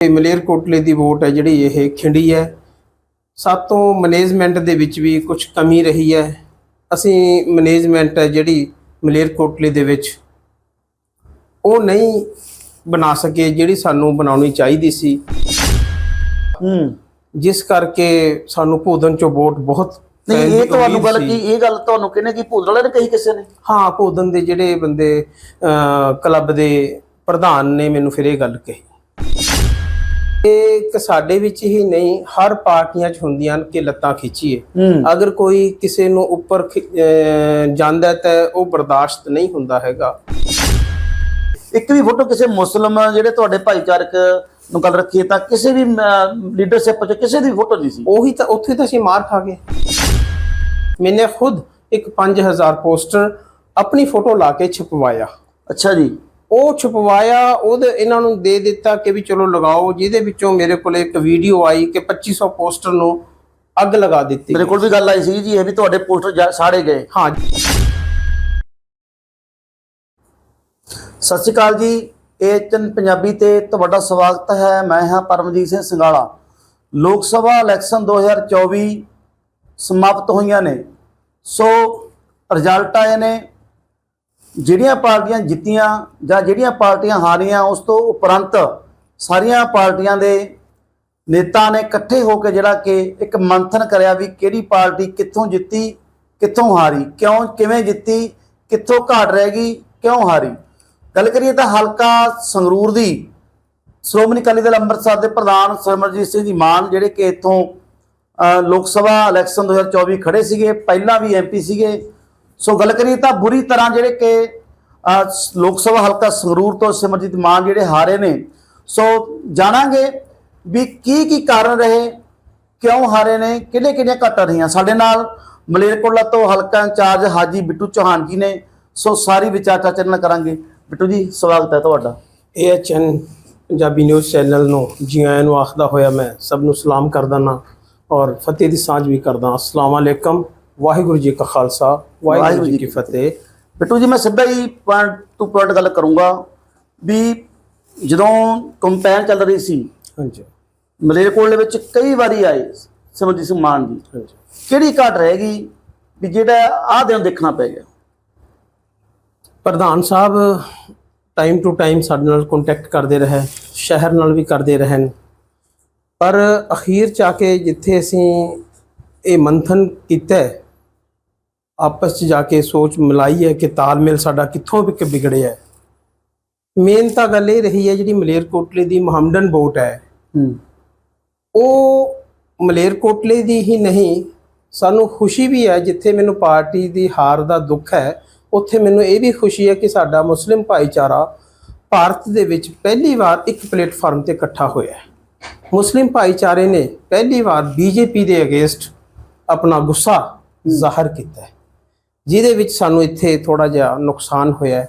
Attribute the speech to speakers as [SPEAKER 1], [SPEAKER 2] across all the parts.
[SPEAKER 1] ਤੇ ਮਲੇਰਕੋਟਲੇ ਦੀ ਵੋਟ ਹੈ ਜਿਹੜੀ ਇਹ ਖਿੰਡੀ ਹੈ। ਸਾਤੋਂ ਮੈਨੇਜਮੈਂਟ ਦੇ ਵਿੱਚ ਵੀ ਕੁਝ ਕਮੀ ਰਹੀ ਹੈ। ਅਸੀਂ ਮੈਨੇਜਮੈਂਟ ਹੈ ਜਿਹੜੀ ਮਲੇਰਕੋਟਲੇ ਦੇ ਵਿੱਚ ਉਹ ਨਹੀਂ ਬਣਾ ਸਕੇ ਜਿਹੜੀ ਸਾਨੂੰ ਬਣਾਉਣੀ ਚਾਹੀਦੀ ਸੀ।
[SPEAKER 2] ਹੂੰ।
[SPEAKER 1] ਜਿਸ ਕਰਕੇ ਸਾਨੂੰ ਭੋਦਨ ਚੋਂ ਵੋਟ ਬਹੁਤ
[SPEAKER 2] ਨਹੀਂ ਇਹ ਤੁਹਾਨੂੰ ਗੱਲ। ਕੀ ਇਹ ਗੱਲ ਤੁਹਾਨੂੰ ਕਿਹਨੇ ਕੀ ਭੂਲ ਵਾਲੇ ਨੇ ਕਹੀ ਕਿਸੇ ਨੇ?
[SPEAKER 1] ਹਾਂ ਭੋਦਨ ਦੇ ਜਿਹੜੇ ਬੰਦੇ ਕਲੱਬ ਦੇ ਪ੍ਰਧਾਨ ਨੇ ਮੈਨੂੰ ਫਿਰ ਇਹ ਗੱਲ ਕਹੀ। ਇਹ ਸਾਡੇ ਵਿੱਚ ਹੀ ਨਹੀਂ ਹਰ ਪਾਰਟੀਆਂ 'ਚ ਹੁੰਦੀਆਂ ਨੇ ਕਿ ਲੱਤਾਂ ਖਿੱਚੀਏ। ਅਗਰ ਕੋਈ ਕਿਸੇ ਨੂੰ ਉੱਪਰ ਜਾਂਦਾ ਤਾਂ ਉਹ ਬਰਦਾਸ਼ਤ ਨਹੀਂ ਹੁੰਦਾ ਹੈਗਾ।
[SPEAKER 2] ਇੱਕ ਵੀ ਫੋਟੋ ਕਿਸੇ ਮੁਸਲਮ ਜਿਹੜੇ ਤੁਹਾਡੇ ਭਾਈਚਾਰਕ ਨੂੰ ਗੱਲ ਰੱਖੀਏ ਤਾਂ ਕਿਸੇ ਵੀ ਲੀਡਰਸ਼ਿਪ ਚ ਕਿਸੇ ਦੀ ਫੋਟੋ ਨਹੀਂ ਸੀ।
[SPEAKER 1] ਉਹੀ ਤਾਂ ਉੱਥੇ ਤਾਂ ਅਸੀਂ ਮਾਰ ਖਾ ਗਏ। ਮੈਨੇ ਖੁਦ ਇੱਕ 5000 ਪੋਸਟਰ ਆਪਣੀ ਫੋਟੋ ਲਾ ਕੇ ਛਪਵਾਇਆ।
[SPEAKER 2] ਅੱਛਾ ਜੀ।
[SPEAKER 1] ਉਹ ਛਪਵਾਇਆ ਉਹਦੇ ਇਹਨਾਂ ਨੂੰ ਦੇ ਦਿੱਤਾ ਕਿ ਵੀ ਚਲੋ ਲਗਾਓ ਜਿਹਦੇ ਵਿੱਚੋਂ ਮੇਰੇ ਕੋਲ ਇੱਕ ਵੀਡੀਓ ਆਈ ਕਿ 2500 ਪੋਸਟਰ ਨੂੰ ਅੱਗ ਲਗਾ ਦਿੱਤੀ
[SPEAKER 2] ਮੇਰੇ ਕੋਲ ਵੀ ਗੱਲ ਆਈ ਸੀ ਜੀ ਇਹ ਵੀ ਤੁਹਾਡੇ ਪੋਸਟਰ ਸਾੜੇ ਗਏ।
[SPEAKER 1] ਹਾਂ
[SPEAKER 2] ਸਤਿ ਸ਼੍ਰੀ ਅਕਾਲ ਜੀ ਇਹ ਚਨ ਪੰਜਾਬੀ ਤੇ ਤੁਹਾਡਾ ਸਵਾਗਤ ਹੈ ਮੈਂ ਹਾਂ ਪਰਮਜੀਤ ਸਿੰਘ ਸੰਗਾਲਾ। ਲੋਕ ਸਭਾ ਇਲੈਕਸ਼ਨ 2024 ਸਮਾਪਤ ਹੋਈਆਂ ਨੇ ਸੋ ਰਿਜ਼ਲਟ ਆਏ ਨੇ ਜਿਹੜੀਆਂ ਪਾਰਟੀਆਂ ਜਿੱਤੀਆਂ ਜਾਂ ਜਿਹੜੀਆਂ ਪਾਰਟੀਆਂ ਹਾਰੀਆਂ, ਉਸ ਤੋਂ ਉਪਰੰਤ ਸਾਰੀਆਂ ਪਾਰਟੀਆਂ ਦੇ ਨੇਤਾ ਨੇ ਇਕੱਠੇ ਹੋ ਕੇ ਜਿਹੜਾ ਕਿ ਇੱਕ ਮੰਥਨ ਕਰਿਆ ਵੀ ਕਿਹੜੀ ਪਾਰਟੀ ਕਿੱਥੋਂ ਜਿੱਤੀ, ਕਿੱਥੋਂ ਹਾਰੀ, ਕਿਉਂ, ਕਿਵੇਂ ਜਿੱਤੀ, ਕਿੱਥੋਂ ਘਾਟ ਰਹਿ ਗਈ, ਕਿਉਂ ਹਾਰੀ। ਗੱਲ ਕਰੀਏ ਤਾਂ ਹਲਕਾ ਸੰਗਰੂਰ ਦੀ, ਸ਼੍ਰੋਮਣੀ ਅਕਾਲੀ ਦਲ ਅੰਮ੍ਰਿਤਸਰ ਦੇ ਪ੍ਰਧਾਨ ਸਿਮਰਜੀਤ ਸਿੰਘ ਜੀ ਮਾਨ, ਜਿਹੜੇ ਕਿ ਇੱਥੋਂ ਲੋਕ ਸਭਾ ਇਲੈਕਸ਼ਨ 2024 ਖੜੇ ਸੀਗੇ, ਪਹਿਲਾਂ ਵੀ ਐਮਪੀ ਸੀਗੇ ਸੋ ਗੱਲ ਕਰੀਏ ਤਾਂ ਬੁਰੀ ਤਰ੍ਹਾਂ ਜਿਹੜੇ ਕਿ ਲੋਕ ਸਭਾ ਹਲਕਾ ਸੰਗਰੂਰ ਤੋਂ ਸਿਮਰਜੀਤ ਮਾਨ ਜਿਹੜੇ ਹਾਰੇ ਨੇ, ਸੋ ਜਾਣਾਂਗੇ ਵੀ ਕੀ ਕੀ ਕਾਰਨ ਰਹੇ, ਕਿਉਂ ਹਾਰੇ ਨੇ ਕਿਹੜੇ ਕਿਹੜੀਆਂ ਘਟਨਾ ਰਹੀਆਂ। ਸਾਡੇ ਨਾਲ ਮਲੇਰਕੋਟਲਾ ਤੋਂ ਹਲਕਾ ਇੰਚਾਰਜ ਹਾਜੀ ਬਿੱਟੂ ਚੌਹਾਨ ਜੀ ਨੇ, ਸੋ ਸਾਰੀ ਵਿਚਾਰ ਚਰਚਾ ਨਾਲ ਕਰਾਂਗੇ। ਬਿੱਟੂ ਜੀ, ਸਵਾਗਤ ਹੈ ਤੁਹਾਡਾ।
[SPEAKER 1] ਏਐਚਐਨ ਪੰਜਾਬੀ ਨਿਊਜ਼ ਚੈਨਲ ਨੂੰ, ਜੀ ਆਇਆਂ ਨੂੰ ਆਖਦਾ ਹੋਇਆ ਮੈਂ, ਸਭ ਨੂੰ ਸਲਾਮ ਕਰਦਾ ਨਾ, ਔਰ ਫਤਿਹ ਦੀ ਸਾਂਝ ਵੀ ਕਰਦਾ। ਅਸਲਾਮ ਅਲੈਕਮ ਵਾਹਿਗੁਰੂ ਜੀ ਕਾ ਖਾਲਸਾ ਵਾਹਿਗੁਰੂ ਜੀ ਕੀ ਫਤਿਹ।
[SPEAKER 2] ਬਿੱਟੂ ਜੀ ਮੈਂ ਸਿੱਧਾ ਹੀ ਪੁਆਇੰਟ ਟੂ ਪੁਆਇੰਟ ਗੱਲ ਕਰੂੰਗਾ ਵੀ ਜਦੋਂ ਕੰਪੇਨ ਚੱਲ ਰਹੀ ਸੀ
[SPEAKER 1] ਹਾਂਜੀ।
[SPEAKER 2] ਮਲੇਰਕੋਟਲੇ ਵਿੱਚ ਕਈ ਵਾਰੀ ਆਏ ਸਿਮਰਜੀਤ ਸਿੰਘ ਮਾਨ ਜੀ। ਕਿਹੜੀ ਘਾਟ ਰਹਿ ਗਈ ਵੀ ਜਿਹੜਾ ਆਹ ਦਿਨ ਦੇਖਣਾ ਪੈ ਗਿਆ?
[SPEAKER 1] ਪ੍ਰਧਾਨ ਸਾਹਿਬ ਟਾਈਮ ਟੂ ਟਾਈਮ ਸਾਡੇ ਨਾਲ ਕੰਟੈਕਟ ਕਰਦੇ ਰਹੇ ਸ਼ਹਿਰ ਨਾਲ ਵੀ ਕਰਦੇ ਰਹਿਣ। ਪਰ ਅਖੀਰ ਚ ਆ ਕੇ ਜਿੱਥੇ ਅਸੀਂ ਇਹ ਮੰਥਨ ਕੀਤਾ ਆਪਸ ਚ ਜਾ ਕੇ ਸੋਚ ਮਿਲਾਈ ਹੈ ਕਿ ਤਾਲਮੇਲ ਸਾਡਾ ਕਿੱਥੋਂ ਵਿਕ ਵਿਗੜਿਆ ਹੈ। ਮੇਨ ਤਾਂ ਗੱਲ ਇਹ ਰਹੀ ਹੈ ਜਿਹੜੀ ਮਲੇਰਕੋਟਲੇ ਦੀ ਮੁਹੰਮਡਨ ਵੋਟ ਹੈ।
[SPEAKER 2] ਹੂੰ।
[SPEAKER 1] ਉਹ ਮਲੇਰਕੋਟਲੇ ਦੀ ਹੀ ਨਹੀਂ ਸਾਨੂੰ ਖੁਸ਼ੀ ਵੀ ਹੈ ਜਿੱਥੇ ਮੈਨੂੰ ਪਾਰਟੀ ਦੀ ਹਾਰ ਦਾ ਦੁੱਖ ਹੈ ਉੱਥੇ ਮੈਨੂੰ ਇਹ ਵੀ ਖੁਸ਼ੀ ਹੈ ਕਿ ਸਾਡਾ ਮੁਸਲਿਮ ਭਾਈਚਾਰਾ ਭਾਰਤ ਦੇ ਵਿੱਚ ਪਹਿਲੀ ਵਾਰ ਇੱਕ ਪਲੇਟਫਾਰਮ ਤੇ ਇਕੱਠਾ ਹੋਇਆ ਹੈ। ਮੁਸਲਿਮ ਭਾਈਚਾਰੇ ਨੇ ਪਹਿਲੀ ਵਾਰ ਬੀਜੇਪੀ ਦੇ ਅਗੇਂਸਟ ਆਪਣਾ ਗੁੱਸਾ ਜ਼ਾਹਰ ਕੀਤਾ ਹੈ। ਜਿਹਦੇ ਵਿੱਚ ਸਾਨੂੰ ਇੱਥੇ ਥੋੜਾ ਜਿਹਾ ਨੁਕਸਾਨ ਹੋਇਆ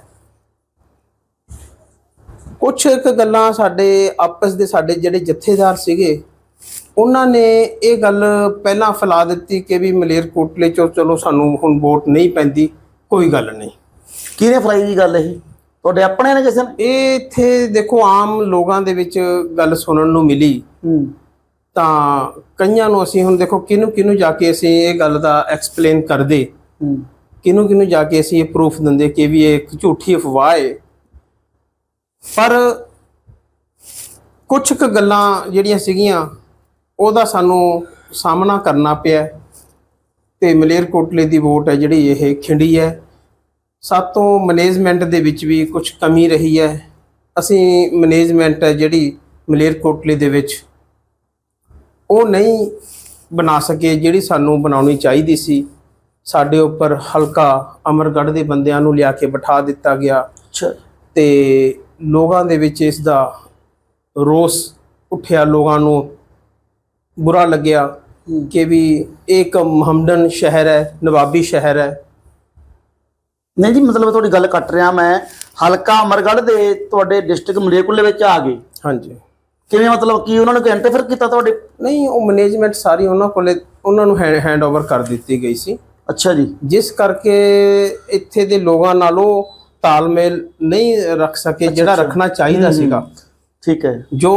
[SPEAKER 1] ਕੁਝ ਇੱਕ ਗੱਲਾਂ ਸਾਡੇ ਆਪਸ ਦੇ ਸਾਡੇ ਜਿਹੜੇ ਜਥੇਦਾਰ ਸੀਗੇ ਉਹਨਾਂ ਨੇ ਇਹ ਗੱਲ ਪਹਿਲਾਂ ਫੈਲਾ ਦਿੱਤੀ ਕਿ ਵੀ ਮਲੇਰਕੋਟਲੇ ਚੋਂ ਚਲੋ ਸਾਨੂੰ ਹੁਣ ਵੋਟ ਨਹੀਂ ਪੈਂਦੀ ਕੋਈ ਗੱਲ ਨਹੀਂ।
[SPEAKER 2] ਕਿਹਨੇ ਫਲਾਈ ਦੀ ਗੱਲ ਇਹ? ਤੁਹਾਡੇ ਆਪਣੇ ਨੇ ਕਿਸੇ ਨੇ?
[SPEAKER 1] ਇਹ ਇੱਥੇ ਦੇਖੋ ਆਮ ਲੋਕਾਂ ਦੇ ਵਿੱਚ ਗੱਲ ਸੁਣਨ ਨੂੰ ਮਿਲੀ। ਤਾਂ ਕਈਆਂ ਨੂੰ ਅਸੀਂ ਹੁਣ ਦੇਖੋ ਕਿਹਨੂੰ ਕਿਹਨੂੰ ਜਾ ਕੇ ਅਸੀਂ ਇਹ ਗੱਲ ਦਾ ਐਕਸਪਲੇਨ ਕਰਦੇ।
[SPEAKER 2] ਹੂੰ
[SPEAKER 1] ਕਿਹਨੂੰ ਕਿਹਨੂੰ ਜਾ ਕੇ ਅਸੀਂ ਇਹ ਪ੍ਰੂਫ ਦਿੰਦੇ ਕਿ ਵੀ ਇਹ ਇੱਕ ਝੂਠੀ ਅਫਵਾਹ ਹੈ ਪਰ ਕੁਝ ਕੁ ਗੱਲਾਂ ਜਿਹੜੀਆਂ ਸੀਗੀਆਂ, ਉਹਦਾ ਸਾਨੂੰ ਸਾਹਮਣਾ ਕਰਨਾ ਪਿਆ। ਤੇ ਮਲੇਰਕੋਟਲੇ ਦੀ ਵੋਟ ਹੈ ਜਿਹੜੀ ਇਹ ਖਿੰਡੀ ਹੈ। ਸਾਤੋਂ ਮੈਨੇਜਮੈਂਟ ਦੇ ਵਿੱਚ ਵੀ ਕੁਝ ਕਮੀ ਰਹੀ ਹੈ। ਅਸੀਂ ਮੈਨੇਜਮੈਂਟ ਹੈ ਜਿਹੜੀ ਮਲੇਰਕੋਟਲੇ ਦੇ ਵਿੱਚ, ਉਹ ਨਹੀਂ ਬਣਾ ਸਕੇ ਜਿਹੜੀ ਸਾਨੂੰ ਬਣਾਉਣੀ ਚਾਹੀਦੀ ਸੀ। ਸਾਡੇ ਉੱਪਰ ਹਲਕਾ ਅਮਰਗੜ੍ਹ ਦੇ ਬੰਦਿਆਂ ਨੂੰ ਲਿਆ ਕੇ ਬਿਠਾ ਦਿੱਤਾ ਗਿਆ। ਤੇ ਲੋਕਾਂ ਦੇ ਵਿੱਚ ਇਸ ਦਾ ਰੋਸ ਉੱਠਿਆ। ਲੋਕਾਂ ਨੂੰ ਬੁਰਾ ਲੱਗਿਆ ਕਿ ਵੀ ਇਹ ਇੱਕ ਮੁਹੰਮਡਨ ਸ਼ਹਿਰ ਹੈ ਨਵਾਬੀ ਸ਼ਹਿਰ ਹੈ।
[SPEAKER 2] ਨਹੀਂ ਜੀ ਮਤਲਬ ਤੁਹਾਡੀ ਗੱਲ ਕੱਟ ਰਿਹਾ। ਮੈਂ ਹਲਕਾ ਅਮਰਗੜ੍ਹ ਦੇ ਤੁਹਾਡੇ ਡਿਸਟ੍ਰਿਕਟ ਮਲੇਰਕੋਟਲੇ ਵਿੱਚ ਆ ਗਏ।
[SPEAKER 1] ਹਾਂਜੀ।
[SPEAKER 2] ਕਿਵੇਂ ਮਤਲਬ ਕੀ ਉਹਨਾਂ ਨੇ ਇੰਟਰਫੇਅਰ ਕੀਤਾ ਤੁਹਾਡੇ?
[SPEAKER 1] ਨਹੀਂ ਉਹ ਮੈਨੇਜਮੈਂਟ ਸਾਰੀ ਉਹਨਾਂ ਕੋਲੇ ਉਹਨਾਂ ਨੂੰ ਹੈਂਡ ਓਵਰ ਕਰ ਦਿੱਤੀ ਗਈ ਸੀ।
[SPEAKER 2] ਅੱਛਾ ਜੀ।
[SPEAKER 1] ਜਿਸ ਕਰਕੇ ਇੱਥੇ ਦੇ ਲੋਕਾਂ ਨਾਲੋਂ ਤਾਲਮੇਲ ਨਹੀਂ ਰੱਖ ਸਕੇ ਜਿਹੜਾ ਰੱਖਣਾ ਚਾਹੀਦਾ ਸੀਗਾ।
[SPEAKER 2] ਠੀਕ ਹੈ।
[SPEAKER 1] ਜੋ